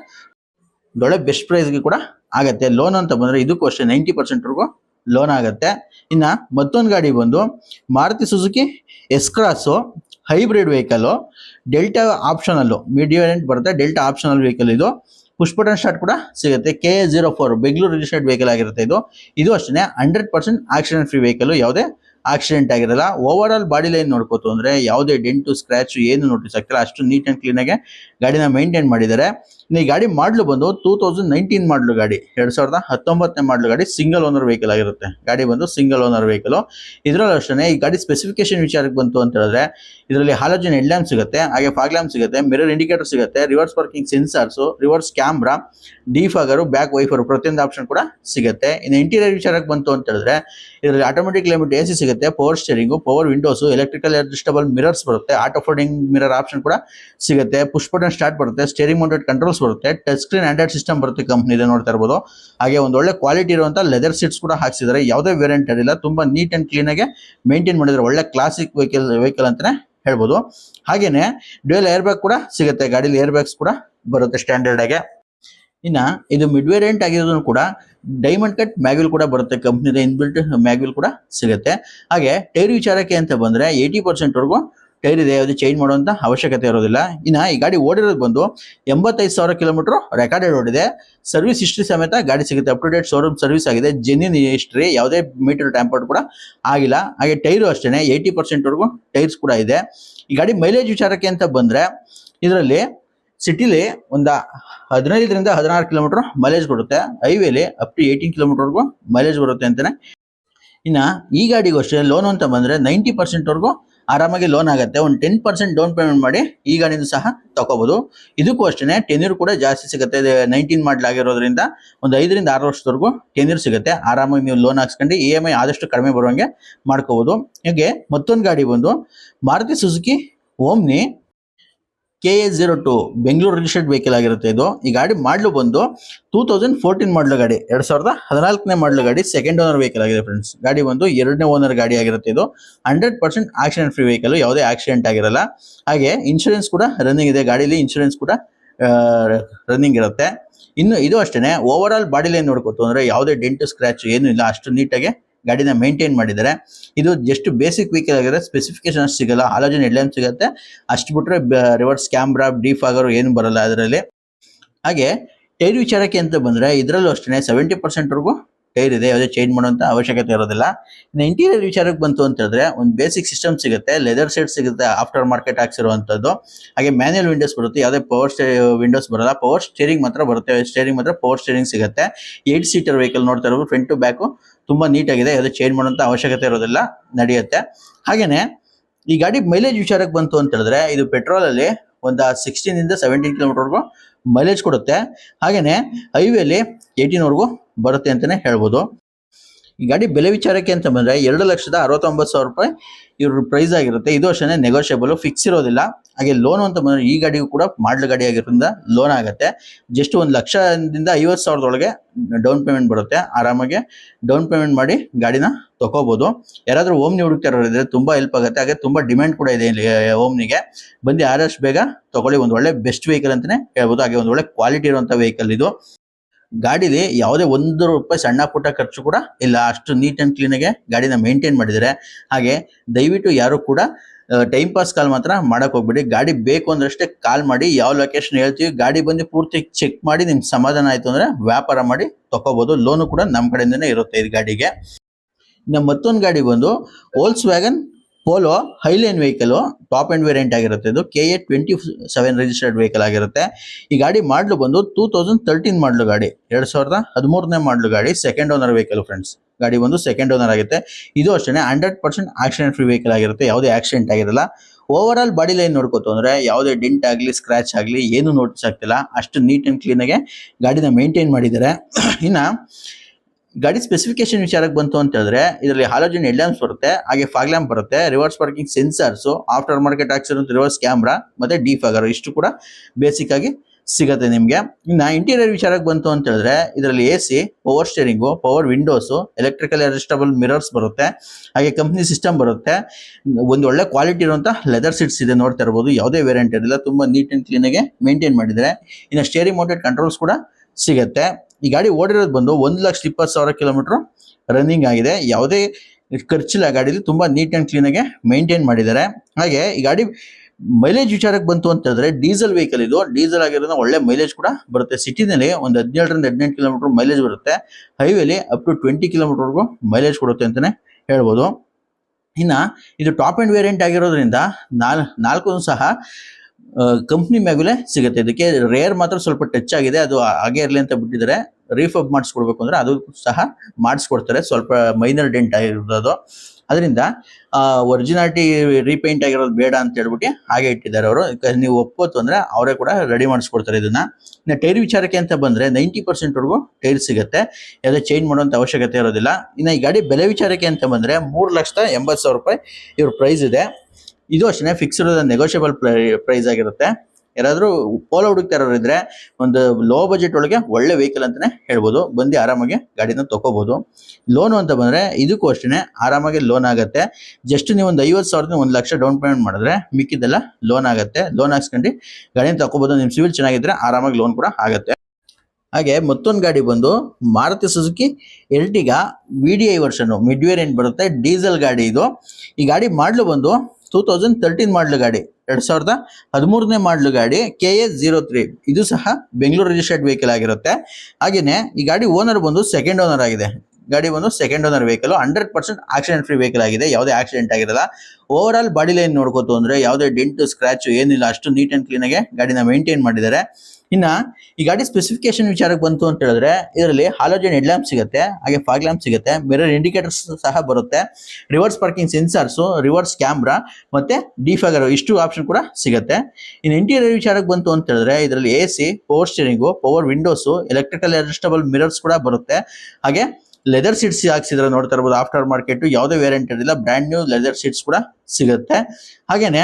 ಒಳ್ಳೆ ಬೆಸ್ಟ್ ಪ್ರೈಸ್ಗೆ ಕೂಡ ಆಗತ್ತೆ. ಲೋನ್ ಅಂತ ಬಂದ್ರೆ ಇದಕ್ಕೂ ಅಷ್ಟೇ ನೈಂಟಿ ಪರ್ಸೆಂಟ್ವರೆಗೂ ಲೋನ್ ಆಗುತ್ತೆ. ಇನ್ನ ಮತ್ತೊಂದು ಗಾಡಿ ಬಂದು Maruti Suzuki S cross hybrid vehicle delta optional ಮೀಡಿಯಂಟ್ ಬರುತ್ತೆ. ಡೆಲ್ಟಾ ಆಪ್ಷನಲ್ ವೆಹಿಕಲ್ ಇದು. ಪುಷ್ಪಟನ್ ಸ್ಟಾರ್ಟ್ ಕೂಡ ಸಿಗುತ್ತೆ. K A zero four Bengaluru registered vehicle ಆಗಿರುತ್ತೆ ಇದು. ಇದು ಅಷ್ಟೇ hundred percent accident free vehicle ಯಾವುದೇ ಆಕ್ಸಿಡೆಂಟ್ ಆಗಿರಲ್ಲ ಓವರ್ ಆಲ್ ಬಾಡಿ ಲೈನ್ ನೋಡ್ಕೋತು ಅಂದ್ರೆ ಯಾವುದೇ ಡೆಂಟು ಸ್ಕ್ರಾಚ್ ಏನು ನೋಟಿಸ್ ಆಗ್ತಿಲ್ಲ. ಅಷ್ಟು ನೀಟ್ ಅಂಡ್ ಕ್ಲೀನ್ ಆಗಿ ಗಾಡಿನ ಮೇಂಟೈನ್ ಮಾಡಿದ್ದಾರೆ. ಈ ಗಾಡಿ ಮಾಡಲು ಬಂದು ಟೂ ತೌಸಂಡ್ ನೈನ್ಟೀನ್ ಮಾಡಲು ಗಾಡಿ. ಎರಡ್ ಸಾವಿರದ ಹತ್ತೊಂಬತ್ತನೇ ಮಾಡಲು ಗಾಡಿ ಸಿಂಗಲ್ ಓನರ್ ವೆಹಿಕಲ್ ಆಗಿರುತ್ತೆ. ಗಾಡಿ ಬಂದು ಸಿಂಗಲ್ ಓನರ್ ವೆಹಿಕಲ್ ಇದರಲ್ಲೂ ಅಷ್ಟೇ ಈ ಗಾಡಿ ಸ್ಪೆಸಿಫಿಕೇಶನ್ ವಿಚಾರಕ್ಕೆ ಬಂತು ಅಂತ ಹೇಳಿದ್ರೆ, ಇದರಲ್ಲಿ ಹಾಲೋಜನ್ ಹೆಡ್ ಲ್ಯಾಂಪ್ ಸಿಗುತ್ತೆ, ಹಾಗೆ ಫಾಗ್ ಲ್ಯಾಂಪ್ ಸಿಗುತ್ತೆ ಮಿರರ್ ಇಂಡಿಕೇಟರ್ ಸಿಗುತ್ತೆ reverse parking sensors reverse camera defogger back wiper ಪ್ರತಿಯೊಂದು ಆಪ್ಷನ್ ಕೂಡ ಸಿಗುತ್ತೆ. ಇನ್ನು ಇಂಟೀರಿಯರ್ ವಿಚಾರಕ್ಕೆ ಬಂತು ಅಂತ ಹೇಳಿದ್ರೆ, ಇದರಲ್ಲಿ ಆಟೋಮೆಟಿಕ್ ಲಿಮಿಟ್ ಎ ಸಿ ಸಿಗುತ್ತೆ power steering power windows electrical adjustable mirrors ಬರುತ್ತೆ ಆಟೋ ಫೋಲ್ಡಿಂಗ್ ಮಿರರ್ ಆಪ್ಷನ್ ಕೂಡ ಸಿಗುತ್ತೆ ಪುಷ್ಪಟನ್ ಸ್ಟಾರ್ಟ್ ಬರುತ್ತೆ ಸ್ಟೇರಿಂಗ್ ಮೌಂಟೆಡ್ ಕಂಟ್ರೋಲ್ಸ್ ಬರುತ್ತೆ. ಟಚ್ ಸ್ಕ್ರೀನ್ ಆಂಡ್ರಾಯ್ಡ್ ಸಿಸ್ಟಮ್ ಬರುತ್ತೆ ಕಂಪನಿ ಇದೆ ನೋಡ್ತಾ ಇರ್ಬೋದು. ಹಾಗೆ ಒಂದು ಒಳ್ಳೆ ಕ್ವಾಲಿಟಿ ಇರುವಂತ ಲೆದರ್ ಸೀಟ್ಸ್ ಕೂಡ ಹಾಕ್ಸಿದ್ದಾರೆ. ಯಾವುದೇ ವೇರಿಯಂಟ್ ಇರಲಿಲ್ಲ ತುಂಬಾ ನೀಟ್ ಅಂಡ್ ಕ್ಲೀನ್ ಆಗಿ ಮೇಂಟೈನ್ ಮಾಡಿದ್ರೆ ಒಳ್ಳೆ ಕ್ಲಾಸಿಕ್ ವೆಹಿಕಲ್ ವೆಹಿಕಲ್ ಅಂತಾನೆ ಹೇಳ್ಬೋದು. ಹಾಗೇನೆ ಡ್ಯೂಯಲ್ ಏರ್ ಬ್ಯಾಗ್ ಕೂಡ ಸಿಗುತ್ತೆ. ಗಾಡಿಲಿ ಏರ್ ಬ್ಯಾಗ್ಸ್ ಕೂಡ ಬರುತ್ತೆ ಸ್ಟ್ಯಾಂಡರ್ಡ್ ಆಗಿ. ಇನ್ನ ಇದು ಮಿಡ್ ವೇರಿಯಂಟ್ ಆಗಿರೋದನ್ನು ಕೂಡ ಡೈಮಂಡ್ ಕಟ್ ಮ್ಯಾಗ್ವಿಲ್ ಕೂಡ ಬರುತ್ತೆ. ಕಂಪ್ನಿದ ಇನ್ಬಿಲ್ಟ್ ಮ್ಯಾಗ್ವಿಲ್ ಕೂಡ ಸಿಗುತ್ತೆ. ಹಾಗೆ ಟೈರ್ ವಿಚಾರಕ್ಕೆ ಅಂತ ಬಂದ್ರೆ ಏಯ್ಟಿ ಪರ್ಸೆಂಟ್ ವರೆಗೂ ಟೈರ್ ಇದೆ ಯಾವುದೇ ಚೇಂಜ್ ಮಾಡುವಂತ ಅವಶ್ಯಕತೆ ಇರೋದಿಲ್ಲ. ಇನ್ನ ಈ ಗಾಡಿ ಓಡಿರೋದು ಬಂದು ಎಂಬತ್ತೈದು ಸಾವಿರ ಕಿಲೋಮೀಟರ್ ರೆಕಾರ್ಡೆಡ್ ಓಡಿದೆ. ಸರ್ವಿಸ್ ಹಿಸ್ಟ್ರಿ ಸಮೇತ ಗಾಡಿ ಸಿಗುತ್ತೆ. Up to date showroom service ಆಗಿದೆ. ಜೆನ್ಯೂನ್ ಹಿಸ್ಟ್ರಿ ಯಾವುದೇ ಮೀಟರ್ ಟ್ಯಾಂಪರ್ಡ್ ಕೂಡ ಆಗಿಲ್ಲ. ಹಾಗೆ ಟೈರು ಅಷ್ಟೇ ಏಯ್ಟಿ ಪರ್ಸೆಂಟ್ ವರೆಗೂ ಟೈರ್ಸ್ ಕೂಡ ಇದೆ. ಈ ಗಾಡಿ ಮೈಲೇಜ್ ವಿಚಾರಕ್ಕೆ ಅಂತ ಬಂದ್ರೆ ಇದರಲ್ಲಿ ಸಿಟಿಲಿ ಒಂದು ಹದಿನೈದರಿಂದ ಹದಿನಾರು ಕಿಲೋಮೀಟರ್ ಮೈಲೇಜ್ ಕೊಡುತ್ತೆ ಹೈವೇಲಿ ಅಪ್ ಟು ಏಯ್ಟೀನ್ ಕಿಲೋಮೀಟರ್ವರೆಗೂ ಮೈಲೇಜ್ ಬರುತ್ತೆ ಅಂತಾನೆ. ಇನ್ನ ಈ ಗಾಡಿಗೂ ಅಷ್ಟೇ ಲೋನ್ ಅಂತ ಬಂದ್ರೆ ನೈಂಟಿ ಪರ್ಸೆಂಟ್ ವರೆಗೂ ಆರಾಮಾಗಿ ಲೋನ್ ಆಗುತ್ತೆ. ಒಂದು ಟೆನ್ ಪರ್ಸೆಂಟ್ ಡೌನ್ ಪೇಮೆಂಟ್ ಮಾಡಿ ಈ ಗಾಡಿನೂ ಸಹ ತಗೋಬಹುದು ಇದಕ್ಕೂ ಅಷ್ಟೇ ಟೆನ್ಯೂರ್ ಕೂಡ ಜಾಸ್ತಿ ಸಿಗುತ್ತೆ. ನೈನ್ಟೀನ್ ಮಾಡಲಾಗಿರೋದ್ರಿಂದ ಒಂದು ಐದರಿಂದ ಆರು ವರ್ಷದವರೆಗೂ ಟೆನ್ಯೂರ್ ಸಿಗುತ್ತೆ. ಆರಾಮಾಗಿ ನೀವು ಲೋನ್ ಹಾಕ್ಸ್ಕೊಂಡು ಇ ಎಂ ಐ ಆದಷ್ಟು ಕಡಿಮೆ ಬರುವಂಗೆ ಮಾಡ್ಕೋಬಹುದು ಹೀಗೆ ಮತ್ತೊಂದು ಗಾಡಿ ಬಂದು Maruti Suzuki Omni K A zero two Bengaluru registered vehicle ಆಗಿರುತ್ತೆ ಇದು. ಈ ಗಾಡಿ ಮಾಡಲು ಬಂದು ಟೂ ತೌಸಂಡ್ ಫೋರ್ಟೀನ್ ಮಾಡಲು ಗಾಡಿ, ಎರಡು ಸಾವಿರದ ಹದಿನಾಲ್ಕನೇ ಮಾಡಲು ಗಾಡಿ ಸೆಕೆಂಡ್ ಓನರ್ ವೆಹಿಕಲ್ ಆಗಿದೆ ಫ್ರೆಂಡ್ಸ್ ಗಾಡಿ ಬಂದು ಎರಡನೇ ಓನರ್ ಗಾಡಿ ಆಗಿರುತ್ತೆ ಇದು. Hundred percent accident free vehicle ಯಾವುದೇ ಆಕ್ಸಿಡೆಂಟ್ ಆಗಿರಲ್ಲ. ಹಾಗೆ ಇನ್ಶೂರೆನ್ಸ್ ಕೂಡ ರನ್ನಿಂಗ್ ಇದೆ. ಗಾಡಿಲಿ ಇನ್ಶೂರೆನ್ಸ್ ಕೂಡ ರನ್ನಿಂಗ್ ಇರುತ್ತೆ. ಇನ್ನು ಇದು ಅಷ್ಟೇ ಓವರ್ ಆಲ್ ಬಾಡಿಲಿ ಲೈನ್ ನೋಡ್ಕೋತು ಅಂದರೆ ಯಾವುದೇ ಡೆಂಟು ಸ್ಕ್ರಾಚ್ ಏನೂ ಇಲ್ಲ. ಅಷ್ಟು ನೀಟಾಗಿ ಗಾಡಿನ ಮೇಂಟೈನ್ ಮಾಡಿದರೆ ಇದು ಜಸ್ಟ್ ಬೇಸಿಕ್ ವೆಹಿಕಲ್ ಆಗಿದೆ ಸ್ಪೆಸಿಫಿಕೇಶನ್ ಅಷ್ಟು ಸಿಗಲ್ಲ ಹಾಲೋಜನ್ ಹೆಡ್ಲೈನ್ ಸಿಗುತ್ತೆ, ಅಷ್ಟು ಬಿಟ್ಟರೆ ರಿವರ್ಸ್ ಕ್ಯಾಮ್ರಾ ಡೀಫ್ ಆಗೋರು ಏನು ಬರಲ್ಲ ಅದರಲ್ಲಿ. ಹಾಗೆ ಟೈರ್ ವಿಚಾರಕ್ಕೆ ಅಂತ ಬಂದ್ರೆ ಇದರಲ್ಲೂ ಅಷ್ಟೇ ಸೆವೆಂಟಿ ಪರ್ಸೆಂಟ್ ವರೆಗೂ ಟೈರ್ ಇದೆ ಯಾವುದೇ ಚೇಂಜ್ ಮಾಡುವಂತ ಅವಶ್ಯಕತೆ ಇರೋದಿಲ್ಲ. ಇನ್ನು ಇಂಟೀರಿಯರ್ ವಿಚಾರಕ್ಕೆ ಬಂತು ಅಂತ ಹೇಳಿದ್ರೆ, ಒಂದು ಬೇಸಿಕ್ ಸಿಸ್ಟಮ್ ಸಿಗುತ್ತೆ ಲೆದರ್ ಸೆಟ್ ಸಿಗುತ್ತೆ ಆಫ್ಟರ್ ಮಾರ್ಕೆಟ್ ಹಾಕ್ಸಿರುವಂಥದ್ದು ಹಾಗೆ ಮ್ಯಾನ್ಯಲ್ ವಿಂಡೋಸ್ ಬರುತ್ತೆ, ಯಾವುದೇ ಪವರ್ ವಿಂಡೋಸ್ ಬರಲ್ಲ ಪವರ್ ಸ್ಟೇರಿಂಗ್ ಮಾತ್ರ ಬರುತ್ತೆ ಸ್ಟೇರಿಂಗ್ ಮಾತ್ರ ಪವರ್ ಸ್ಟೇರಿಂಗ್ ಸಿಗುತ್ತೆ. ಏಟ್ ಸೀಟರ್ ವೆಹಿಕಲ್ ನೋಡ್ತಾ ಇರೋದು ಫ್ರಂಟ್ ಟು ಬ್ಯಾಕು ತುಂಬಾ ನೀಟಾಗಿದೆ ಯಾವುದೇ ಚೇಂಜ್ ಮಾಡುವಂತ ಅವಶ್ಯಕತೆ ಇರೋದಿಲ್ಲ, ನಡೆಯುತ್ತೆ. ಹಾಗೆಯೇ ಈ ಗಾಡಿ ಮೈಲೇಜ್ ವಿಚಾರಕ್ಕೆ ಬಂತು ಅಂತ ಹೇಳಿದ್ರೆ, ಇದು ಪೆಟ್ರೋಲಲ್ಲಿ ಒಂದು ಸಿಕ್ಸ್ಟೀನಿಂದ ಸೆವೆಂಟೀನ್ ಕಿಲೋಮೀಟರ್ವರೆಗೂ ಮೈಲೇಜ್ ಕೊಡುತ್ತೆ. ಹಾಗೇನೆ ಹೈವೇಲಿ ಏಯ್ಟೀನ್ ವರೆಗೂ ಬರುತ್ತೆ ಅಂತಾನೆ ಹೇಳ್ಬೋದು. ಈ ಗಾಡಿ ಬೆಲೆ ವಿಚಾರಕ್ಕೆ ಅಂತ ಬಂದರೆ ಎರಡು ಲಕ್ಷದ ಅರವತ್ತೊಂಬತ್ತು ಸಾವಿರ ರೂಪಾಯಿ ಇವ್ರ ಪ್ರೈಸ್ ಆಗಿರುತ್ತೆ. ಇದು ಅಷ್ಟೇ ನೆಗೋಷಿಯಬಲ್ ಫಿಕ್ಸ್ ಇರೋದಿಲ್ಲ. ಹಾಗೆ ಲೋನ್ ಅಂತ ಬಂದರೆ ಈ ಗಾಡಿಗೂ ಕೂಡ ಮಾಡಲ್ ಗಾಡಿ ಆಗಿರೋದ್ರಿಂದ ಲೋನ್ ಆಗುತ್ತೆ. ಜಸ್ಟ್ ಒಂದು ಲಕ್ಷದಿಂದ ಐವತ್ತು ಸಾವಿರದೊಳಗೆ ಡೌನ್ ಪೇಮೆಂಟ್ ಬರುತ್ತೆ. ಆರಾಮಾಗಿ ಡೌನ್ ಪೇಮೆಂಟ್ ಮಾಡಿ ಗಾಡಿನ ತೊಗೋಬೋದು. ಯಾರಾದರೂ ಓಮ್ನಿ ಹುಡುಕ್ತಾ ಇದ್ರೆ ತುಂಬಾ ಹೆಲ್ಪ್ ಆಗುತ್ತೆ. ಹಾಗೆ ತುಂಬಾ ಡಿಮ್ಯಾಂಡ್ ಕೂಡ ಇದೆ ಇಲ್ಲಿ ಓಮ್ನಿಗೆ ಬಂದು ಆದಷ್ಟು ಬೇಗ ತೊಗೊಳ್ಳಿ. ಒಂದು ಒಳ್ಳೆ ಬೆಸ್ಟ್ ವೆಹಿಕಲ್ ಅಂತಲೇ ಹೇಳ್ಬೋದು. ಹಾಗೆ ಒಂದು ಒಳ್ಳೆ ಕ್ವಾಲಿಟಿ ಇರುವಂಥ ವೆಹಿಕಲ್ ಇದು. ಗಾಡಿಲಿ ಯಾವುದೇ ಒಂದು ರೂಪಾಯಿ ಸಣ್ಣ ಪುಟ್ಟ ಖರ್ಚು ಕೂಡ ಇಲ್ಲ. ಅಷ್ಟು ನೀಟ್ ಅಂಡ್ ಕ್ಲೀನ್ ಆಗಿ ಗಾಡಿನ ಮೇಂಟೈನ್ ಮಾಡಿದ್ದಾರೆ ಹಾಗೆ ದಯವಿಟ್ಟು ಯಾರು ಕೂಡ ಟೈಮ್ ಪಾಸ್ ಕಾಲ್ ಮಾತ್ರ ಮಾಡಕ್ ಹೋಗ್ಬೇಡಿ. ಗಾಡಿ ಬೇಕು ಅಂದ್ರಷ್ಟೇ ಕಾಲ್ ಮಾಡಿ ಯಾವ ಲೊಕೇಶನ್ ಹೇಳ್ತೀವಿ. ಗಾಡಿ ಬಂದು ಪೂರ್ತಿ ಚೆಕ್ ಮಾಡಿ ನಿಮ್ಗೆ ಸಮಾಧಾನ ಆಯ್ತು ಅಂದ್ರೆ ವ್ಯಾಪಾರ ಮಾಡಿ ತಗೋಬಹುದು ಲೋನು ಕೂಡ ನಮ್ಮ ಕಡೆಯಿಂದನೇ ಇರುತ್ತೆ ಈ ಗಾಡಿಗೆ. ಇನ್ನು ಮತ್ತೊಂದು ಗಾಡಿ ಬಂದು Volkswagen Polo highline vehicle top end variant ಆಗಿರುತ್ತೆ ಇದು. K A twenty seven registered vehicle ಆಗಿರುತ್ತೆ. ಈ ಗಾಡಿ ಮಾಡಲು ಬಂದು ಟೂ ತೌಸಂಡ್ ತರ್ಟೀನ್ ಮಾಡಲು ಗಾಡಿ. ಎರಡು ಸಾವಿರದ ಹದಿಮೂರನೇ ಮಾಡಲು ಗಾಡಿ ಸೆಕೆಂಡ್ ಓನರ್ ವೆಹಿಕಲ್ ಫ್ರೆಂಡ್ಸ್ ಗಾಡಿ ಬಂದು ಸೆಕೆಂಡ್ ಓನರ್ ಆಗುತ್ತೆ. ಇದು ಅಷ್ಟೇ hundred percent accident free vehicle ಆಗಿರುತ್ತೆ. ಯಾವುದೇ ಆಕ್ಸಿಡೆಂಟ್ ಆಗಿರಲ್ಲ. ಓವರ್ ಆಲ್ ಬಾಡಿ ಲೈನ್ ನೋಡ್ಕೋತು ಅಂದರೆ ಯಾವುದೇ ಡಿಂಟ್ ಆಗಲಿ ಸ್ಕ್ರಾಚ್ ಆಗಲಿ, ಏನು ನೋಟಿಸ್ ಆಗ್ತಿಲ್ಲ. ಅಷ್ಟು ನೀಟ್ ಆ್ಯಂಡ್ ಕ್ಲೀನ್ ಆಗಿ ಗಾಡಿನ ಮೇಂಟೈನ್ ಮಾಡಿದ್ದಾರೆ. ಇನ್ನ ಗಾಡಿ ಸ್ಪೆಸಿಫಿಕೇಶನ್ ವಿಚಾರಕ್ಕೆ ಬಂತು ಅಂತ ಹೇಳಿದ್ರೆ, ಇದರಲ್ಲಿ ಹಾಲೋಜನ್ ಹೆಡ್ ಬರುತ್ತೆ, ಹಾಗೆ ಫಾಗ್ ಲ್ಯಾಂಪ್ ಬರುತ್ತೆ reverse parking sensors after market accident reverse camera ಮತ್ತೆ ಡಿಫಾಗರ್ ಇಷ್ಟು ಕೂಡ ಬೇಸಿಕ್ ಆಗಿ ಸಿಗತ್ತೆ ನಿಮಗೆ. ಇನ್ನ ಇಂಟೀರಿಯರ್ ವಿಚಾರಕ್ಕೆ ಬಂತು ಅಂತ ಹೇಳಿದ್ರೆ, ಇದರಲ್ಲಿ A C power steering power windows electrical adjustable mirrors ಬರುತ್ತೆ, ಹಾಗೆ ಕಂಪ್ನಿ ಸಿಸ್ಟಮ್ ಬರುತ್ತೆ. ಒಂದು ಒಳ್ಳೆ ಕ್ವಾಲಿಟಿ ಇರುವಂತ ಲೆದರ್ ಸೀಟ್ಸ್ ಇದೆ ನೋಡ್ತಾ ಇರ್ಬೋದು, ಯಾವುದೇ ವೇರಿಯಂಟ್ ಇರಲಿಲ್ಲ ತುಂಬಾ ನೀಟ್ ಅಂಡ್ ಕ್ಲೀನ್ ಆಗಿ ಮೇಂಟೈನ್ ಮಾಡಿದರೆ, ಇನ್ನು ಸ್ಟೇರಿಂಗ್ ಮೌಂಟೆಡ್ ಕಂಟ್ರೋಲ್ಸ್ ಕೂಡ ಸಿಗತ್ತೆ. ಈ ಗಾಡಿ ಓಡಿರೋದು ಬಂದು ಒಂದು ಲಕ್ಷ ಇಪ್ಪತ್ತು ಸಾವಿರ ಕಿಲೋಮೀಟರ್ ರನ್ನಿಂಗ್ ಆಗಿದೆ. ಯಾವುದೇ ಖರ್ಚಿಲ್ಲ ಗಾಡೀಲಿ, ತುಂಬಾ ನೀಟ್ ಆ್ಯಂಡ್ ಕ್ಲೀನಾಗೆ ಮೇಂಟೈನ್ ಮಾಡಿದ್ದಾರೆ. ಹಾಗೆ ಈ ಗಾಡಿ ಮೈಲೇಜ್ ವಿಚಾರಕ್ಕೆ ಬಂತು ಅಂತ ಹೇಳಿದ್ರೆ ಡೀಸೆಲ್ ವೆಹಿಕಲ್ ಇದು. ಡೀಸೆಲ್ ಆಗಿರೋದ್ರಿಂದ ಒಳ್ಳೆ ಮೈಲೇಜ್ ಕೂಡ ಬರುತ್ತೆ. ಸಿಟಿನಲ್ಲಿ ಒಂದು ಹದಿನೇಳರಿಂದ ಹದಿನೆಂಟು ಕಿಲೋಮೀಟರ್ ಮೈಲೇಜ್ ಬರುತ್ತೆ. ಹೈವೇಲಿ ಅಪ್ ಟು ಟ್ವೆಂಟಿ ಕಿಲೋಮೀಟರ್ವರೆಗೂ ಮೈಲೇಜ್ ಕೊಡುತ್ತೆ ಅಂತಾನೆ ಹೇಳ್ಬೋದು. ಇನ್ನ ಇದು ಟಾಪ್ ಆ್ಯಂಡ್ ವೇರಿಯಂಟ್ ಆಗಿರೋದ್ರಿಂದ ನಾಲ್ ನಾಲ್ಕು ಸಹ ಕಂಪ್ನಿ ಮ್ಯಾಗುಲೆ ಸಿಗುತ್ತೆ. ಇದಕ್ಕೆ ರೇರ್ ಮಾತ್ರ ಸ್ವಲ್ಪ ಟಚ್ ಆಗಿದೆ. ಅದು ಹಾಗೆ ಇರಲಿ ಅಂತ ಬಿಟ್ಟಿದ್ದಾರೆ. ರೀಫಬ್ ಮಾಡಿಸ್ಕೊಡ್ಬೇಕು ಅಂದ್ರೆ ಅದು ಸಹ ಮಾಡಿಸ್ಕೊಡ್ತಾರೆ. ಸ್ವಲ್ಪ ಮೈನರ್ ಡೆಂಟ್ ಆಗಿರೋದು. ಅದರಿಂದ ಒರಿಜಿನಾಲಿಟಿ ರೀಪೇಂಟ್ ಆಗಿರೋದು ಬೇಡ ಅಂತ ಹೇಳ್ಬಿಟ್ಟು ಹಾಗೆ ಇಟ್ಟಿದ್ದಾರೆ ಅವರು. ನೀವು ಒಪ್ಪೋತು ಅಂದ್ರೆ ಅವರೇ ಕೂಡ ರೆಡಿ ಮಾಡಿಸ್ಕೊಡ್ತಾರೆ ಇದನ್ನ. ಇನ್ನು ಟೈರ್ ವಿಚಾರಕ್ಕೆ ಅಂತ ಬಂದ್ರೆ ನೈಂಟಿ ಪರ್ಸೆಂಟ್ ವರೆಗೂ ಟೈರ್ ಸಿಗುತ್ತೆ. ಯಾವುದೇ ಚೇಂಜ್ ಮಾಡುವಂತ ಅವಶ್ಯಕತೆ ಇರೋದಿಲ್ಲ. ಇನ್ನು ಈ ಗಾಡಿ ಬೆಲೆ ವಿಚಾರಕ್ಕೆ ಅಂತ ಬಂದ್ರೆ ಮೂರು ಲಕ್ಷದ ಎಂಬತ್ತು ಸಾವಿರ ರೂಪಾಯಿ ಇವ್ರ ಪ್ರೈಸ್ ಇದೆ. ಇದು ಅಷ್ಟೇ ಫಿಕ್ಸ್ಡ್ ನೆಗೋಷಿಯಬಲ್ ಪ್ರೈಸ್ ಆಗಿರುತ್ತೆ. ಯಾರಾದ್ರೂ ಪೋಲೋ ಹುಡುಕ್ತಾ ಇರೋರು ಇದ್ರೆ ಒಂದು ಲೋ ಬಜೆಟ್ ಒಳಗೆ ಒಳ್ಳೆ ವೆಹಿಕಲ್ ಅಂತಾನೆ ಹೇಳ್ಬೋದು. ಬಂದು ಆರಾಮಾಗಿ ಗಾಡಿನ ತಗೋಬಹುದು ಲೋನು ಅಂತ ಬಂದ್ರೆ ಇದಕ್ಕೂ ಅಷ್ಟೇ ಆರಾಮಾಗಿ ಲೋನ್ ಆಗುತ್ತೆ. ಜಸ್ಟ್ ನೀವು ಒಂದು ಐವತ್ತು ಸಾವಿರದಿಂದ ಒಂದು ಲಕ್ಷ ಡೌನ್ ಪೇಮೆಂಟ್ ಮಾಡಿದ್ರೆ ಮಿಕ್ಕಿದ್ದೆಲ್ಲ ಲೋನ್ ಆಗುತ್ತೆ. ಲೋನ್ ಹಾಕ್ಸ್ಕೊಂಡು ಗಾಡಿನ ತಗೋಬಹುದು ನಿಮ್ ಸಿವಿಲ್ ಚೆನ್ನಾಗಿದ್ರೆ ಆರಾಮಾಗಿ ಲೋನ್ ಕೂಡ ಆಗುತ್ತೆ. ಹಾಗೆ ಮತ್ತೊಂದು ಗಾಡಿ ಬಂದು Maruti Suzuki Ertiga V D I version mid variant ಬರುತ್ತೆ. ಡೀಸೆಲ್ ಗಾಡಿ ಇದು. ಈ ಗಾಡಿ ಮಾಡಲು ಬಂದು ಟೂ ತೌಸಂಡ್ ತರ್ಟೀನ್ ಮಾಡಲು ಗಾಡಿ, ಎರಡ್ ಸಾವಿರದ ಹದಿಮೂರನೇ ಮಾಡಲು ಗಾಡಿ ಕೆ ಎಸ್ ಜೀರೋ ತ್ರೀ ಇದು ಸಹ ಬೆಂಗಳೂರು ರಿಜಿಸ್ಟರ್ಡ್ ವೆಹಿಕಲ್ ಆಗಿರುತ್ತೆ. ಹಾಗೇನೆ ಈ ಗಾಡಿ ಓನರ್ ಬಂದು ಸೆಕೆಂಡ್ ಓನರ್ ಆಗಿದೆ. ಗಾಡಿ ಬಂದು second owner vehicle hundred percent accident free vehicle ಆಗಿದೆ. ಯಾವುದೇ ಆಕ್ಸಿಡೆಂಟ್ ಆಗಿರಲ್ಲ. ಓವರ್ ಆಲ್ ಬಾಡಿ ಲೈನ್ ನೋಡ್ಕೋತು ಅಂದ್ರೆ ಯಾವುದೇ ಡೆಂಟ್ ಸ್ಕ್ರಾಚ್ ಏನಿಲ್ಲ, ಅಷ್ಟು ನೀಟ್ ಅಂಡ್ ಕ್ಲೀನ್ ಆಗಿ ಗಾಡಿನ ಮೇಂಟೈನ್ ಮಾಡಿದ್ದಾರೆ. ಇನ್ನ ಈ ಗಾಡಿ ಸ್ಪೆಸಿಫಿಕೇಶನ್ ವಿಚಾರಕ್ಕೆ ಬಂತು ಅಂತ ಹೇಳಿದ್ರೆ, ಇದರಲ್ಲಿ ಹಾಲೋಜನ್ ಹೆಡ್ ಲ್ಯಾಂಪ್ ಸಿಗುತ್ತೆ, ಹಾಗೆ ಫಾಗ್ ಲ್ಯಾಂಪ್ ಸಿಗುತ್ತೆ ಮಿರರ್ ಇಂಡಿಕೇಟರ್ಸ್ ಸಹ ಬರುತ್ತೆ reverse parking sensors reverse camera ಮತ್ತೆ ಡಿಫಾಗರ್ ಇಷ್ಟು ಆಪ್ಷನ್ ಕೂಡ ಸಿಗುತ್ತೆ. ಇನ್ನು ಇಂಟೀರಿಯರ್ ವಿಚಾರಕ್ಕೆ ಬಂತು ಅಂತ ಹೇಳಿದ್ರೆ, ಇದರಲ್ಲಿ A C power steering power windows electrical adjustable mirrors ಕೂಡ ಬರುತ್ತೆ. ಹಾಗೆ ಲೆದರ್ ಸೀಟ್ಸ್ ಹಾಕ್ಸಿದ್ರೆ ನೋಡ್ತಾ ಇರ್ಬೋದು ಆಫ್ಟರ್ ಮಾರ್ಕೆಟ್ ಯಾವುದೇ ವೇರಿಯಂಟ್ ಇರಲಿಲ್ಲ ಬ್ರ್ಯಾಂಡ್ ನ್ಯೂ ಲೆದರ್ ಸೀಟ್ಸ್ ಕೂಡ ಸಿಗುತ್ತೆ. ಹಾಗೇನೆ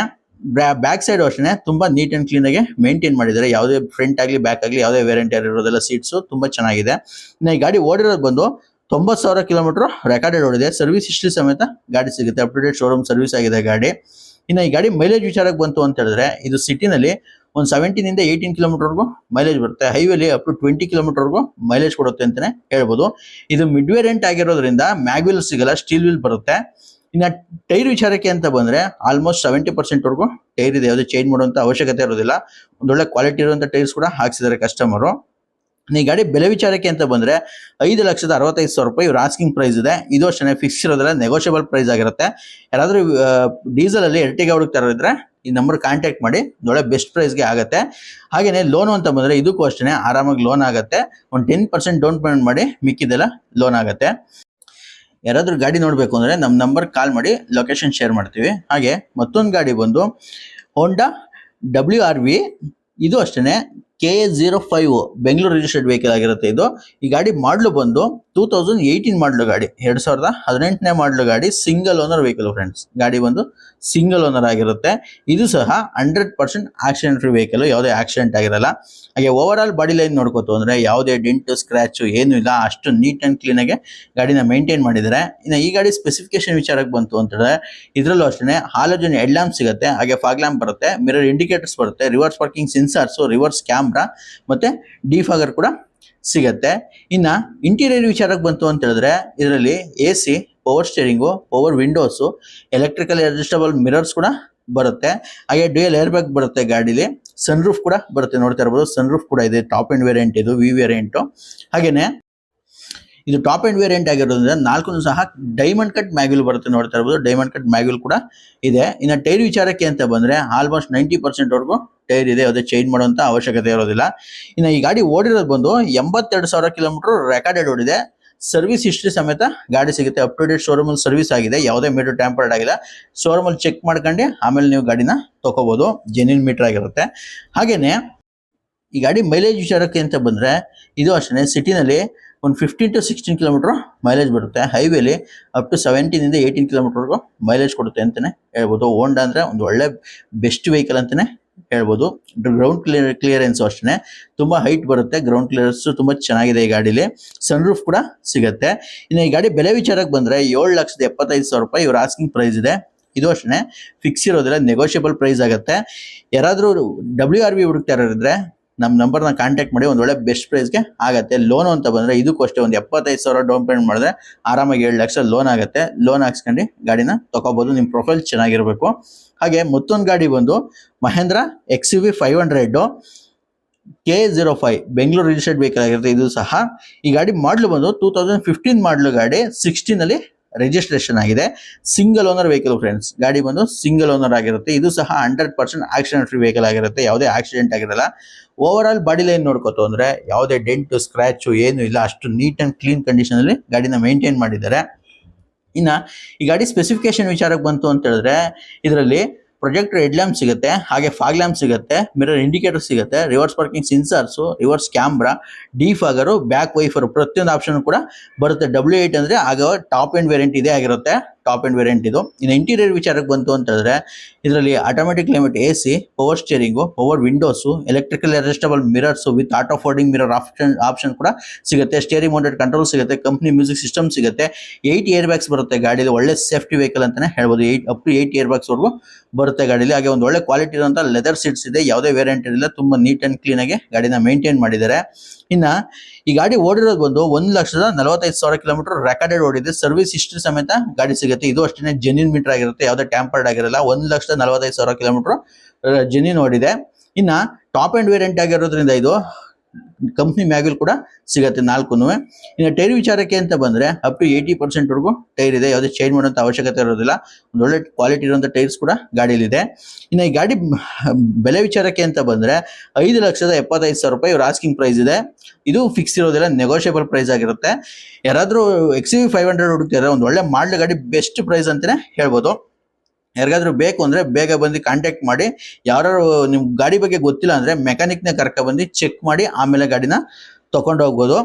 ಬ್ಯಾಕ್ ಸೈಡ್ ಅಷ್ಟೇ ತುಂಬಾ ನೀಟ್ ಅಂಡ್ ಕ್ಲೀನ್ ಆಗಿ ಮೇಂಟೈನ್ ಮಾಡಿದ್ದಾರೆ. ಯಾವುದೇ ಫ್ರಂಟ್ ಆಗಲಿ ಬ್ಯಾಕ್ ಆಗಲಿ, ಯಾವುದೇ ವೇರೆಂಟಿ ಇರೋದೆಲ್ಲ ಸೀಟ್ಸ್ ತುಂಬಾ ಚೆನ್ನಾಗಿದೆ. ಇನ್ನು ಈ ಗಾಡಿ ಓಡಿರೋದು ಬಂದು ತೊಂಬತ್ತು ಸಾವಿರ ಕಿಲೋಮೀಟರ್ ರೆಕಾರ್ಡೆಡ್ ಓಡಿದೆ. ಸರ್ವಿಸ್ ಹಿಸ್ಟ್ರಿ ಸಮೇತ ಗಾಡಿ ಸಿಗುತ್ತೆ. Up to date showroom service ಆಗಿದೆ ಗಾಡಿ. ಇನ್ನು ಈ ಗಾಡಿ ಮೈಲೇಜ್ ವಿಚಾರಕ್ಕೆ ಬಂತು ಅಂತ ಹೇಳಿದ್ರೆ, ಇದು ಸಿಟಿನಲ್ಲಿ ಒಂದು ಸೆವೆಂಟೀನ್ ಇಂದ ಏಯ್ಟೀನ್ ಕಿಲೋಮೀಟರ್ವರೆಗೂ ಮೈಲೇಜ್ ಬರುತ್ತೆ. ಹೈವೇಲಿ ಅಪ್ ಟು ಟ್ವೆಂಟಿ ಕಿಲೋಮೀಟರ್ವರೆಗೂ ಮೈಲೇಜ್ ಕೊಡುತ್ತೆ ಅಂತಾನೆ ಹೇಳ್ಬೋದು. ಇದು ಮಿಡ್ ವೇರಿಯಂಟ್ ಆಗಿರೋದ್ರಿಂದ ಮ್ಯಾಗ್ವಿಲ್ ಸಿಗಲ್ಲ ಸ್ಟೀಲ್ ವೀಲ್ ಬರುತ್ತೆ. ಇನ್ನು ಟೈರ್ ವಿಚಾರಕ್ಕೆ ಅಂತ ಬಂದ್ರೆ ಆಲ್ಮೋಸ್ಟ್ ಸೆವೆಂಟಿ ಪರ್ಸೆಂಟ್ ವರೆಗೂ ಟೈರ್ ಇದೆ. ಯಾವುದೇ ಚೇಂಜ್ ಮಾಡುವಂತ ಅವಶ್ಯಕತೆ ಇರೋದಿಲ್ಲ. ಒಂದೊಳ್ಳೆ ಕ್ವಾಲಿಟಿ ಇರುವಂತ ಟೈರ್ಸ್ ಕೂಡ ಹಾಕ್ಸಿದ್ದಾರೆ ಕಸ್ಟಮರು ಈ ಗಾಡಿ ಬೆಲೆ ವಿಚಾರಕ್ಕೆ ಅಂತ ಬಂದ್ರೆ ಐದು ಲಕ್ಷದ ಅರವತ್ತೈದು ಸಾವಿರ ರೂಪಾಯಿ ಇವ್ರ ಆಸ್ಕಿಂಗ್ ಪ್ರೈಸ್ ಇದೆ. ಇದು ಅಷ್ಟೇ ಫಿಕ್ಸ್ ಇರೋದಿಲ್ಲ ನೆಗೋಷಿಯಬಲ್ ಪ್ರೈಸ್ ಆಗಿರುತ್ತೆ. ಯಾರಾದರೂ ಡೀಸೆಲ್ ಅಲ್ಲಿ ಎರಟಿಗೆ ಹುಡುಕ್ತಾ ಇದ್ರೆ ಈ ನಂಬರ್ ಕಾಂಟ್ಯಾಕ್ಟ್ ಮಾಡಿ ಒಳ್ಳೆ ಬೆಸ್ಟ್ ಪ್ರೈಸ್ಗೆ ಆಗುತ್ತೆ. ಹಾಗೇನೆ ಲೋನ್ ಅಂತ ಬಂದ್ರೆ ಇದಕ್ಕೂ ಅಷ್ಟೇ ಆರಾಮಾಗಿ ಲೋನ್ ಆಗುತ್ತೆ. ಒಂದು ಟೆನ್ ಪರ್ಸೆಂಟ್ ಡೌನ್ ಪೇಮೆಂಟ್ ಮಾಡಿ ಮಿಕ್ಕಿದೆಲ್ಲ ಲೋನ್ ಆಗುತ್ತೆ. ಯಾರಾದ್ರೂ ಗಾಡಿ ನೋಡಬೇಕು ಅಂದ್ರೆ ನಮ್ಮ ನಂಬರ್ ಕಾಲ್ ಮಾಡಿ ಲೊಕೇಶನ್ ಶೇರ್ ಮಾಡ್ತೀವಿ. ಹಾಗೆ ಮತ್ತೊಂದು ಗಾಡಿ ಬಂದು ಹೋಂಡಾ ಡಬ್ಲ್ಯೂ ಆರ್ ವಿ ಇದು ಅಷ್ಟೇ K A zero five Bengaluru registered vehicle ಆಗಿರುತ್ತೆ ಇದು. ಈ ಗಾಡಿ ಮಾಡಲು ಬಂದು ಟೂ ತೌಸಂಡ್ ಏಯ್ಟೀನ್ ಮಾಡಲು ಗಾಡಿ, ಎರಡು ಸಾವಿರದ ಹದಿನೆಂಟನೇ ಮಾಡಲು ಗಾಡಿ ಸಿಂಗಲ್ ಓನರ್ ವೆಹಿಕಲ್ ಫ್ರೆಂಡ್ಸ್ ಗಾಡಿ ಬಂದು ಸಿಂಗಲ್ ಓನರ್ ಆಗಿರುತ್ತೆ. ಇದು ಸಹ hundred percent accident free vehicle ಯಾವುದೇ ಆಕ್ಸಿಡೆಂಟ್ ಆಗಿರಲ್ಲ. ಹಾಗೆ ಓವರ್ ಆಲ್ ಬಾಡಿ ಲೈನ್ ನೋಡ್ಕೋತು ಅಂದರೆ ಯಾವುದೇ ಡೆಂಟ್ ಸ್ಕ್ರಾಚ್ ಏನು ಇಲ್ಲ. ಅಷ್ಟು ನೀಟ್ ಆ್ಯಂಡ್ ಕ್ಲೀನ್ ಆಗಿ ಗಾಡಿನ ಮೇಂಟೈನ್ ಮಾಡಿದ್ದಾರೆ. ಇನ್ನು ಈ ಗಾಡಿ ಸ್ಪೆಸಿಫಿಕೇಶನ್ ವಿಚಾರಕ್ಕೆ ಬಂತು ಅಂತಂದ್ರೆ ಇದರಲ್ಲೂ ಅಷ್ಟೇ ಹಾಲೋಜನ್ ಹೆಡ್ ಲ್ಯಾಂಪ್ ಸಿಗುತ್ತೆ, ಹಾಗೆ ಫಾಗ್ ಲ್ಯಾಂಪ್ ಬರುತ್ತೆ ಮಿರರ್ ಇಂಡಿಕೇಟರ್ಸ್ ಬರುತ್ತೆ reverse parking sensors reverse camera ಮತ್ತೆ ಡಿಫಾಗರ್ ಕೂಡ ಸಿಗತ್ತೆ. ಇನ್ನ ಇಂಟೀರಿಯರ್ ವಿಚಾರಕ್ಕೆ ಬಂತು ಅಂತ ಹೇಳಿದ್ರೆ, ಇದರಲ್ಲಿ A C power steering power windows electrical adjustable mirrors ಕೂಡ ಬರುತ್ತೆ. ಹಾಗೆ ಡ್ಯೂಯಲ್ ಏರ್ ಬ್ಯಾಗ್ ಬರುತ್ತೆ ಗಾಡೀಲಿ. ಸನ್ ರೂಫ್ ಕೂಡ ಬರುತ್ತೆ. ನೋಡ್ತಾ ಇರ್ಬೋದು ಸನ್ ರೂಫ್ ಕೂಡ ಇದೆ. ಟಾಪ್ ಎಂಡ್ ವೇರಿಯಂಟ್ ಇದು ವಿ ವೇರಿಯಂಟ್ ಹಾಗೇನೆ ಇದು ಟಾಪ್ ಅಂಡ್ ವೇರಿಯಂಟ್ ಆಗಿರೋದ್ರಿಂದ ನಾಲ್ಕು ಸಹ ಡೈಮಂಡ್ ಕಟ್ ಮ್ಯಾಗ್ಯೂಲ್ ಬರುತ್ತೆ ನೋಡ್ತಾ ಇರ್ಬೋದು. ಡೈಮಂಡ್ ಕಟ್ ಮ್ಯಾಗ್ಯೂಲ್ ಕೂಡ ಇದೆ. ಇನ್ನು ಟೈರ್ ವಿಚಾರಕ್ಕೆ ಅಂತ ಬಂದ್ರೆ ಆಲ್ಮೋಸ್ಟ್ ನೈಂಟಿ ಪರ್ಸೆಂಟ್ ವರೆಗೂ ಟೈರ್ ಇದೆ. ಅದೇ ಚೇಂಜ್ ಮಾಡುವಂತ ಅವಶ್ಯಕತೆ ಇರೋದಿಲ್ಲ. ಇನ್ನು ಈ ಗಾಡಿ ಓಡಿರೋದು ಬಂದು ಎಂಬತ್ತೆರಡು ಸಾವಿರ ಕಿಲೋಮೀಟರ್ ರೆಕಾರ್ಡೆಡ್ ಓಡಿದೆ. ಸರ್ವಿಸ್ ಹಿಸ್ಟ್ರಿ ಸಮೇತ ಗಾಡಿ ಸಿಗುತ್ತೆ. ಅಪ್ ಟು ಡೇಟ್ ಶೋರೂಮಲ್ಲಿ ಸರ್ವಿಸ್ ಆಗಿದೆ. ಯಾವುದೇ ಮೀಟರ್ ಟ್ಯಾಂಪರ್ಡ್ ಆಗಿಲ್ಲ. ಶೋರೂಮಲ್ಲಿ ಚೆಕ್ ಮಾಡ್ಕೊಂಡು ಆಮೇಲೆ ನೀವು ಗಾಡಿನ ತೊಗೋಬೋದು. ಜೆನ್ಯೂನ್ ಮೀಟರ್ ಆಗಿರುತ್ತೆ. ಹಾಗೆಯೇ ಈ ಗಾಡಿ ಮೈಲೇಜ್ ವಿಚಾರಕ್ಕೆ ಅಂತ ಬಂದ್ರೆ ಇದು ಅಷ್ಟೇ ಸಿಟಿನಲ್ಲಿ ಒಂದು fifteen to sixteen kilometre mileage ಬರುತ್ತೆ. ಹೈವೇಲಿ ಅಪ್ ಟು ಸೆವೆಂಟೀನಿಂದ ಏಯ್ಟೀನ್ ಕಿಲೋಮೀಟ್ರ್ವರೆಗೂ ಮೈಲೇಜ್ ಕೊಡುತ್ತೆ ಅಂತಲೇ ಹೇಳ್ಬೋದು. ಹೋಂಡಾ ಅಂದರೆ ಒಂದು ಒಳ್ಳೆ ಬೆಸ್ಟ್ ವೆಹಿಕಲ್ ಅಂತಲೇ ಹೇಳ್ಬೋದು. ಗ್ರೌಂಡ್ ಕ್ಲಿಯರ್ ಕ್ಲಿಯರೆನ್ಸ್ ಅಷ್ಟೇ ತುಂಬ ಹೈಟ್ ಬರುತ್ತೆ. ಗ್ರೌಂಡ್ ಕ್ಲಿಯರೆನ್ಸ್ ತುಂಬ ಚೆನ್ನಾಗಿದೆ ಈ ಗಾಡೀಲಿ. ಸನ್ ರೂಫ್ ಕೂಡ ಸಿಗುತ್ತೆ. ಇನ್ನು ಈ ಗಾಡಿ ಬೆಲೆ ವಿಚಾರಕ್ಕೆ ಬಂದರೆ ಏಳು ಲಕ್ಷದ ಎಪ್ಪತ್ತೈದು ಸಾವಿರ ರೂಪಾಯಿ ಇವ್ರ ಆಸ್ಕಿಂಗ್ ಪ್ರೈಸ್ ಇದೆ. ಇದು ಅಷ್ಟೇ ಫಿಕ್ಸ್ ಇರೋದಿಲ್ಲ ನೆಗೋಷಿಯಬಲ್ ಪ್ರೈಸ್ ಆಗುತ್ತೆ. ಯಾರಾದರೂ ಡಬ್ಲ್ಯೂ ಆರ್ ಬಿ ಹುಡುಕ್ತಾರಿದ್ರೆ ನಮ್ಮ ನಂಬರ್ನ ಕಾಂಟ್ಯಾಕ್ಟ್ ಮಾಡಿ ಒಂದು ಒಳ್ಳೆ ಬೆಸ್ಟ್ ಪ್ರೈಸ್ಗೆ ಆಗುತ್ತೆ. ಲೋನ್ ಅಂತ ಬಂದರೆ ಇದಕ್ಕೂ ಅಷ್ಟೇ ಒಂದು ಎಪ್ಪತ್ತೈದು ಸಾವಿರ ಡೌನ್ ಪೇಮೆಂಟ್ ಮಾಡಿದ್ರೆ ಆರಾಮಾಗಿ ಏಳು ಲಕ್ಷ ಲೋನ್ ಆಗುತ್ತೆ. ಲೋನ್ ಹಾಕ್ಸ್ಕೊಂಡು ಗಾಡಿನ ತೊಗೋಬೋದು. ನಿಮ್ಮ ಪ್ರೊಫೈಲ್ ಚೆನ್ನಾಗಿರಬೇಕು. ಹಾಗೆ ಮತ್ತೊಂದು ಗಾಡಿ ಬಂದು Mahindra X U V five hundred K zero five Bengaluru registered vehicle ಆಗಿರುತ್ತೆ. ಇದು ಸಹ ಈ ಗಾಡಿ ಮಾಡಲು ಬಂದು ಟೂ ತೌಸಂಡ್ ಫಿಫ್ಟೀನ್ ಮಾಡಲು ಗಾಡಿ ಸಿಕ್ಸ್ಟೀನಲ್ಲಿ ರಿಜಿಸ್ಟ್ರೇಷನ್ ಆಗಿದೆ. ಸಿಂಗಲ್ ಓನರ್ ವೆಹಿಕಲ್ ಫ್ರೆಂಡ್ಸ್ ಗಾಡಿ ಬಂದು ಸಿಂಗಲ್ ಓನರ್ ಆಗಿರುತ್ತೆ. ಇದು ಸಹ hundred percent accident free vehicle ಆಗಿರುತ್ತೆ. ಯಾವುದೇ ಆಕ್ಸಿಡೆಂಟ್ ಆಗಿರಲ್ಲ. ಓವರ್ ಆಲ್ ಬಾಡಿ ಲೈನ್ ನೋಡ್ಕೋತು ಅಂದ್ರೆ ಯಾವುದೇ ಡೆಂಟ್ ಸ್ಕ್ರಾಚು ಏನು ಇಲ್ಲ. ಅಷ್ಟು ನೀಟ್ ಅಂಡ್ ಕ್ಲೀನ್ ಕಂಡೀಷನ್ ಅಲ್ಲಿ ಗಾಡಿನ ಮೇಂಟೈನ್ ಮಾಡಿದ್ದಾರೆ. ಇನ್ನ ಈ ಗಾಡಿ ಸ್ಪೆಸಿಫಿಕೇಶನ್ ವಿಚಾರಕ್ಕೆ ಬಂತು ಅಂತ ಹೇಳಿದ್ರೆ, ಇದರಲ್ಲಿ ಪ್ರೊಜೆಕ್ಟರ್ ಹೆಡ್ ಲ್ಯಾಂಪ್ ಸಿಗುತ್ತೆ, ಹಾಗೆ ಫಾಗ್ ಲ್ಯಾಂಪ್ ಸಿಗುತ್ತೆ ಮಿರರ್ ಇಂಡಿಕೇಟರ್ ಸಿಗುತ್ತೆ reverse parking sensors reverse camera defogger back wiper ಪ್ರತಿಯೊಂದು ಆಪ್ಷನ್ ಕೂಡ ಬರುತ್ತೆ. ಡಬ್ಲ್ಯೂ ಏಟ್ ಅಂದ್ರೆ ಆಗ ಟಾಪ್ ಎಂಡ್ ವೇರಿಯಂಟ್ ಇದೇ ಆಗಿರುತ್ತೆ. ಟಾಪ್ ಎಂಡ್ ವೇರಿಯಂಟ್ ಇದು. ಇನ್ನು ಇಂಟೀರಿಯರ್ ವಿಚಾರಕ್ಕೆ ಬಂತು ಅಂತ ಹೇಳಿದ್ರೆ, ಇದರಲ್ಲಿ automatic limit A C power steering power windows electrical adjustable mirrors with auto folding mirror option option ಕೂಡ ಸಿಗುತ್ತೆ. ಸ್ಟೇರಿಂಗ್ ಮೌಂಟೆಡ್ ಕಂಟ್ರೋಲ್ ಸಿಗುತ್ತೆ. ಕಂಪ್ನಿ ಮ್ಯೂಸಿಕ್ ಸಿಸ್ಟಮ್ ಸಿಗುತ್ತೆ. ಏಯ್ಟ್ ಏರ್ ಬ್ಯಾಗ್ಸ್ ಬರುತ್ತೆ ಗಾಡಿಯಲ್ಲಿ ಒಳ್ಳೆ ಸೇಫ್ಟಿ ವೆಹಿಕಲ್ ಅಂತಾನೆ ಹೇಳ್ಬೋದು. Eight up to eight airbags ವರೆಗೂ ಬರುತ್ತೆ ಗಾಡಿಯಲ್ಲಿ ಹಾಗೆ ಒಂದು ಒಳ್ಳೆ ಕ್ವಾಲಿಟಿ ಇರುವಂಥ ಲೆದರ್ ಸೀಟ್ಸ್ ಇದೆ. ಯಾವುದೇ ವೇರಿಯಂಟ್ ಇರಲಿಲ್ಲ. ತುಂಬಾ ನೀಟ್ ಕ್ಲೀನ್ ಆಗಿ ಗಾಡಿನ ಮೇಂಟೈನ್ ಮಾಡಿದ್ದಾರೆ. ಇನ್ನ ಈ ಗಾಡಿ ಓಡಿರೋದು ಬಂದು ಒಂದು ಲಕ್ಷದ ನಲವತ್ತೈದು ಸಾವಿರ ಕಿಲೋಮೀಟರ್ ರೆಕಾರ್ಡೆಡ್ ಓಡಿದೆ. ಸರ್ವಿಸ್ ಹಿಸ್ಟ್ರಿ ಸಮೇತ ಗಾಡಿ ಸಿಗುತ್ತೆ. ಇದು ಅಷ್ಟೇ ಜೆನ್ಯೂನ್ ಮೀಟರ್ ಆಗಿರುತ್ತೆ. ಯಾವುದೇ ಟ್ಯಾಂಪರ್ಡ್ ಆಗಿರಲ್ಲ. ಒಂದು ಲಕ್ಷದ ನಲವತ್ತೈದು ಸಾವಿರ ಕಿಲೋಮೀಟರ್ ಜೆನ್ಯೂನ್ ಓಡಿದೆ. ಇನ್ನ ಟಾಪ್ ಆ್ಯಂಡ್ ವೇರಿಯಂಟ್ ಆಗಿರೋದ್ರಿಂದ ಇದು ಕಂಪ್ನಿ ಮ್ಯಾಗಲ್ ಕೂಡ ಸಿಗುತ್ತೆ ನಾಲ್ಕು ಇನ್ನು ಟೈರ್ ವಿಚಾರಕ್ಕೆ ಅಂತ ಬಂದ್ರೆ ಅಪ್ ಟು ಏಯ್ಟಿ ಪರ್ಸೆಂಟ್ ವರೆಗೂ ಟೈರ್ ಇದೆ. ಯಾವುದೇ ಚೇಂಜ್ ಮಾಡುವಂತ ಅವಶ್ಯಕತೆ ಇರೋದಿಲ್ಲ. ಒಂದು ಒಳ್ಳೆ ಕ್ವಾಲಿಟಿ ಇರುವಂತ ಟೈರ್ಸ್ ಕೂಡ ಗಾಡಿಲಿದೆ ಇನ್ನು ಈ ಗಾಡಿ ಬೆಲೆ ವಿಚಾರಕ್ಕೆ ಅಂತ ಬಂದ್ರೆ ಐದು ಲಕ್ಷದ ಎಪ್ಪತ್ತೈದು ಸಾವಿರ ರೂಪಾಯಿ ಇವ್ರ ಆಸ್ಕಿಂಗ್ ಪ್ರೈಸ್ ಇದೆ. ಇದು ಫಿಕ್ಸ್ ಇರೋದಿಲ್ಲ ನೆಗೋಷಿಯಬಲ್ ಪ್ರೈಸ್ ಆಗಿರುತ್ತೆ. ಯಾರಾದರೂ ಎಕ್ಸ್ ಫೈವ್ ಹಂಡ್ರೆಡ್ ಹುಡುಕ್ತಾರೆ ಒಂದು ಒಳ್ಳೆ ಮಾಡಲ್ ಗಾಡಿ ಬೆಸ್ಟ್ ಪ್ರೈಸ್ ಅಂತಾನೆ ಹೇಳ್ಬೋದು. ಯಾರಿಗಾದ್ರೂ ಬೇಕು ಅಂದ್ರೆ ಬೇಗ ಬಂದು ಕಾಂಟ್ಯಾಕ್ಟ್ ಮಾಡಿ ಯಾರು ನಿಮ್ ಗಾಡಿ ಬಗ್ಗೆ ಗೊತ್ತಿಲ್ಲ ಅಂದ್ರೆ ಮೆಕ್ಯಾನಿಕ್ನ ಕರ್ಕ ಬಂದು ಚೆಕ್ ಮಾಡಿ, ಆಮೇಲೆ ಗಾಡಿನ ತಗೊಂಡು ಹೋಗ್ಬೋದು.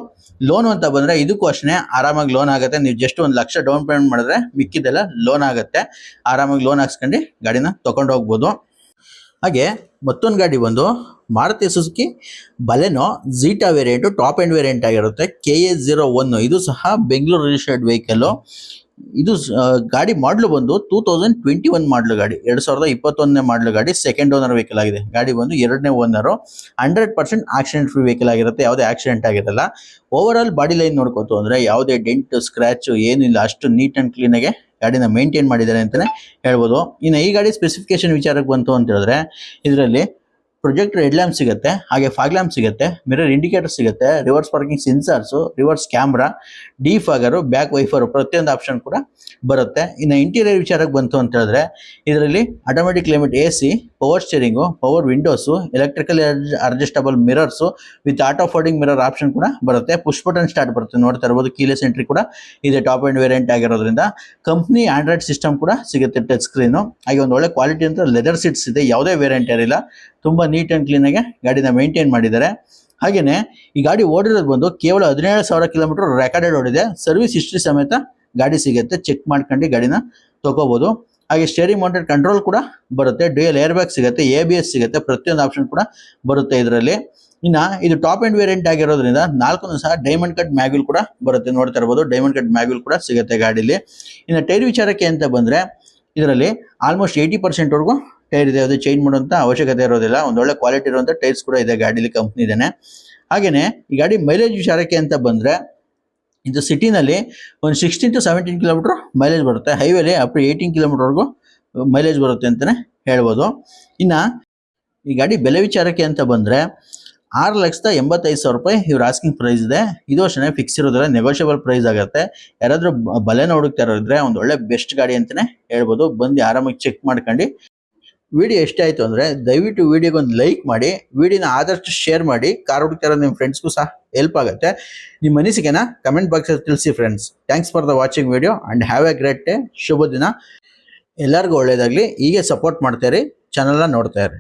ಲೋನ್ ಅಂತ ಬಂದ್ರೆ ಇದಕ್ಕೂ ಅಷ್ಟೇ ಆರಾಮಾಗಿ ಲೋನ್ ಆಗುತ್ತೆ. ನೀವು ಜಸ್ಟ್ ಒಂದು ಲಕ್ಷ ಡೌನ್ ಪೇಮೆಂಟ್ ಮಾಡಿದ್ರೆ ಮಿಕ್ಕಿದೆಲ್ಲ ಲೋನ್ ಆಗುತ್ತೆ. ಆರಾಮಾಗಿ ಲೋನ್ ಹಾಕ್ಸ್ಕೊಂಡು ಗಾಡಿನ ತಗೊಂಡು ಹೋಗ್ಬೋದು. ಹಾಗೆ ಮತ್ತೊಂದು ಗಾಡಿ ಬಂದು Maruti Suzuki Baleno Zeta variant top end variant ಆಗಿರುತ್ತೆ. ಕೆ ಎ ಜೀರೋ ಒನ್ ಇದು ಸಹ ಬೆಂಗಳೂರು ರಿಜಿಸ್ಟರ್ಡ್ ವೆಹಿಕಲ್ಲು ಇದು ಗಾಡಿ ಮಾಡಲು ಬಂದು ಟೂ ತೌಸಂಡ್ ಟ್ವೆಂಟಿ ಒನ್ ಮಾಡಲು ಗಾಡಿ. ಎರಡು ಸಾವಿರದ ಇಪ್ಪತ್ತೊಂದನೇ ಮಾಡಲು ಗಾಡಿ ಸೆಕೆಂಡ್ ಓನರ್ ವೆಹಿಕಲ್ ಆಗಿದೆ. ಗಾಡಿ ಬಂದು ಎರಡನೇ owner hundred percent accident free vehicle ಆಗಿರುತ್ತೆ. ಯಾವುದೇ ಆಕ್ಸಿಡೆಂಟ್ ಆಗಿರಲ್ಲ. ಓವರ್ ಆಲ್ ಬಾಡಿ ಲೈನ್ ನೋಡ್ಕೊತು ಅಂದ್ರೆ ಯಾವುದೇ ಡೆಂಟ್ ಸ್ಕ್ರಾಚ್ ಏನಿಲ್ಲ ಅಷ್ಟು ನೀಟ್ ಆ್ಯಂಡ್ ಕ್ಲೀನ್ ಆಗಿ ಗಾಡಿನ ಮೇಂಟೈನ್ ಮಾಡಿದ್ದಾರೆ ಅಂತಲೇ ಹೇಳ್ಬೋದು. ಇನ್ನು ಈ ಗಾಡಿ ಸ್ಪೆಸಿಫಿಕೇಶನ್ ವಿಚಾರಕ್ಕೆ ಬಂತು ಅಂತ ಹೇಳಿದ್ರೆ, ಇದರಲ್ಲಿ ಪ್ರೊಜೆಕ್ಟರ್ ಹೆಡ್ ಲ್ಯಾಂಪ್ ಸಿಗುತ್ತೆ, ಹಾಗೆ ಫಾಗ್ ಲ್ಯಾಂಪ್ ಸಿಗುತ್ತೆ, ಮಿರರ್ ಇಂಡಿಕೇಟರ್ ಸಿಗುತ್ತೆ, reverse parking sensors, reverse camera, defogger, back wiper ಪ್ರತಿಯೊಂದು ಆಪ್ಷನ್ ಕೂಡ ಬರುತ್ತೆ. ಇನ್ನು ಇಂಟೀರಿಯರ್ ವಿಚಾರಕ್ಕೆ ಬಂತು ಅಂತ ಹೇಳಿದ್ರೆ, ಇದರಲ್ಲಿ automatic limit A power steering, power windows, electrical adjustable mirrors, with auto folding mirror option ಕೂಡ ಬರುತ್ತೆ. ಪುಷ್ ಬಟನ್ ಸ್ಟಾರ್ಟ್ ಬರುತ್ತೆ. ನೋಡ್ತಾ ಇರ್ಬೋದು, ಕೀಲೆಸ್ ಎಂಟ್ರಿ ಕೂಡ ಇದೆ ಟಾಪ್ ಆ್ಯಂಡ್ ವೇರಿಯಂಟ್ ಆಗಿರೋದ್ರಿಂದ. ಕಂಪ್ನಿ ಆಂಡ್ರಾಯ್ಡ್ ಸಿಸ್ಟಮ್ ಕೂಡ ಸಿಗುತ್ತೆ ಟಚ್ ಸ್ಕ್ರೀನು. ಹಾಗೆ ಒಂದು ಒಳ್ಳೆ ಕ್ವಾಲಿಟಿ ಅಂತ, ಲೆದರ್ ಸೀಟ್ಸ್ ಇದೆ, ಯಾವುದೇ ವೇರಿಯಂಟ್ ಇರಲಿಲ್ಲ ತುಂಬಾ ನೀಟ್ ಅಂಡ್ ಕ್ಲೀನ್ ಆಗಿ ಗಾಡಿನ ಮೇಂಟೈನ್ ಮಾಡಿದ್ದಾರೆ. ಹಾಗೆಯೇ ಈ ಗಾಡಿ ಓಡಿರೋದು ಬಂದು ಕೇವಲ ಹದಿನೇಳು ಸಾವಿರ ಕಿಲೋಮೀಟರ್ ರೆಕಾರ್ಡೆಡ್ ಓಡಿದೆ. ಸರ್ವಿಸ್ ಹಿಸ್ಟ್ರಿ ಸಮೇತ ಗಾಡಿ ಸಿಗುತ್ತೆ. ಚೆಕ್ ಮಾಡ್ಕೊಂಡು ಗಾಡಿನ ತೊಗೋಬೋದು. ಹಾಗೆ ಸ್ಟೇರಿಂಗ್ ಮೌಂಟೆಡ್ ಕಂಟ್ರೋಲ್ ಕೂಡ ಬರುತ್ತೆ. ಡ್ಯೂಯಲ್ ಏರ್ ಬ್ಯಾಗ್ ಸಿಗುತ್ತೆ. ಎ ಬಿ ಎಸ್ ಸಿಗುತ್ತೆ. ಪ್ರತಿಯೊಂದು ಆಪ್ಷನ್ ಕೂಡ ಬರುತ್ತೆ ಇದರಲ್ಲಿ. ಇನ್ನ ಇದು ಟಾಪ್ ಆ್ಯಂಡ್ ವೇರಿಯಂಟ್ ಆಗಿರೋದ್ರಿಂದ ನಾಲ್ಕು ಸಹ ಡೈಮಂಡ್ ಕಟ್ ಮ್ಯಾಗ್ಯೂಲ್ ಕೂಡ ಬರುತ್ತೆ. ನೋಡ್ತಾ ಇರ್ಬೋದು. ಡೈಮಂಡ್ ಕಟ್ ಮ್ಯಾಗ್ಯೂಲ್ ಕೂಡ ಸಿಗುತ್ತೆ ಗಾಡಿಲಿ. ಇನ್ನು ಟೈರ್ ವಿಚಾರಕ್ಕೆ ಅಂತ ಬಂದ್ರೆ, ಇದರಲ್ಲಿ ಆಲ್ಮೋಸ್ಟ್ ಏಯ್ಟಿ ಪರ್ಸೆಂಟ್ ವರೆಗೂ ಟೈರ್ ಇದೆ ಅದು ಚೇಂಜ್ ಮಾಡುವಂತ ಅವಶ್ಯಕತೆ ಇರೋದಿಲ್ಲ. ಒಂದು ಒಳ್ಳೆ ಕ್ವಾಲಿಟಿ ಇರುವಂತ ಟೈರ್ಸ್ ಕೂಡ ಇದೆ, ಗಾಡಿಲಿ ಕಂಪ್ನಿ ಇದೇನೆ. ಹಾಗೇನೆ, ಈ ಗಾಡಿ ಮೈಲೇಜ್ ವಿಚಾರಕ್ಕೆ ಅಂತ ಬಂದ್ರೆ, ಇದು ಸಿಟಿನಲ್ಲಿ ಒಂದು sixteen to seventeen kilometre mileage ಬರುತ್ತೆ. ಹೈವೇಲಿ ಅಪ್ ಟು ಏಯ್ಟೀನ್ ಕಿಲೋಮೀಟರ್ವರೆಗೂ ಮೈಲೇಜ್ ಬರುತ್ತೆ ಅಂತಲೇ ಹೇಳ್ಬೋದು. ಇನ್ನು, ಈ ಗಾಡಿ ಬೆಲೆ ವಿಚಾರಕ್ಕೆ ಅಂತ ಬಂದರೆ, ಆರು ಲಕ್ಷದ ಎಂಬತ್ತೈದು ಸಾವಿರ ರೂಪಾಯಿ ಇವ್ರ ಆಸ್ಕಿಂಗ್ ಪ್ರೈಸ್ ಇದೆ. ಇದು ಅಷ್ಟೇ ಫಿಕ್ಸ್ ಇರೋದಿಲ್ಲ ನೆಗೋಷಿಯಬಲ್ ಪ್ರೈಸ್ ಆಗುತ್ತೆ. ಯಾರಾದರೂ ಬಲೆನ ಹುಡುಕ್ತಾ ಇರೋದ್ರೆ ಒಂದು ಒಳ್ಳೆ ಬೆಸ್ಟ್ ಗಾಡಿ ಅಂತಲೇ ಹೇಳ್ಬೋದು. ಬಂದು ಆರಾಮಾಗಿ ಚೆಕ್ ಮಾಡ್ಕೊಂಡು. ವಿಡಿಯೋ ಎಷ್ಟಾಯ್ತು ಅಂದರೆ ದಯವಿಟ್ಟು ವಿಡಿಯೋಗೆ ಒಂದು ಲೈಕ್ ಮಾಡಿ, ವಿಡಿಯೋನ ಆದಷ್ಟು ಶೇರ್ ಮಾಡಿ, ಕಾರ್ ಹುಡುಕ್ತಾ ಇರೋ ನಿಮ್ಮ ಫ್ರೆಂಡ್ಸ್ಗೂ ಸಹ ಹೆಲ್ಪ್ ಆಗುತ್ತೆ. ನಿಮ್ಮ ಅನಿಸಿಕೆನ ಕಮೆಂಟ್ ಬಾಕ್ಸಲ್ಲಿ ತಿಳಿಸಿ friends thanks for the watching video and have a great day ಶುಭ ದಿನ. ಎಲ್ಲರಿಗೂ ಒಳ್ಳೇದಾಗಲಿ. ಹೀಗೆ ಸಪೋರ್ಟ್ ಮಾಡ್ತಾರೆ ಚಾನಲ್ನ ನೋಡ್ತಾ ಇರಿ.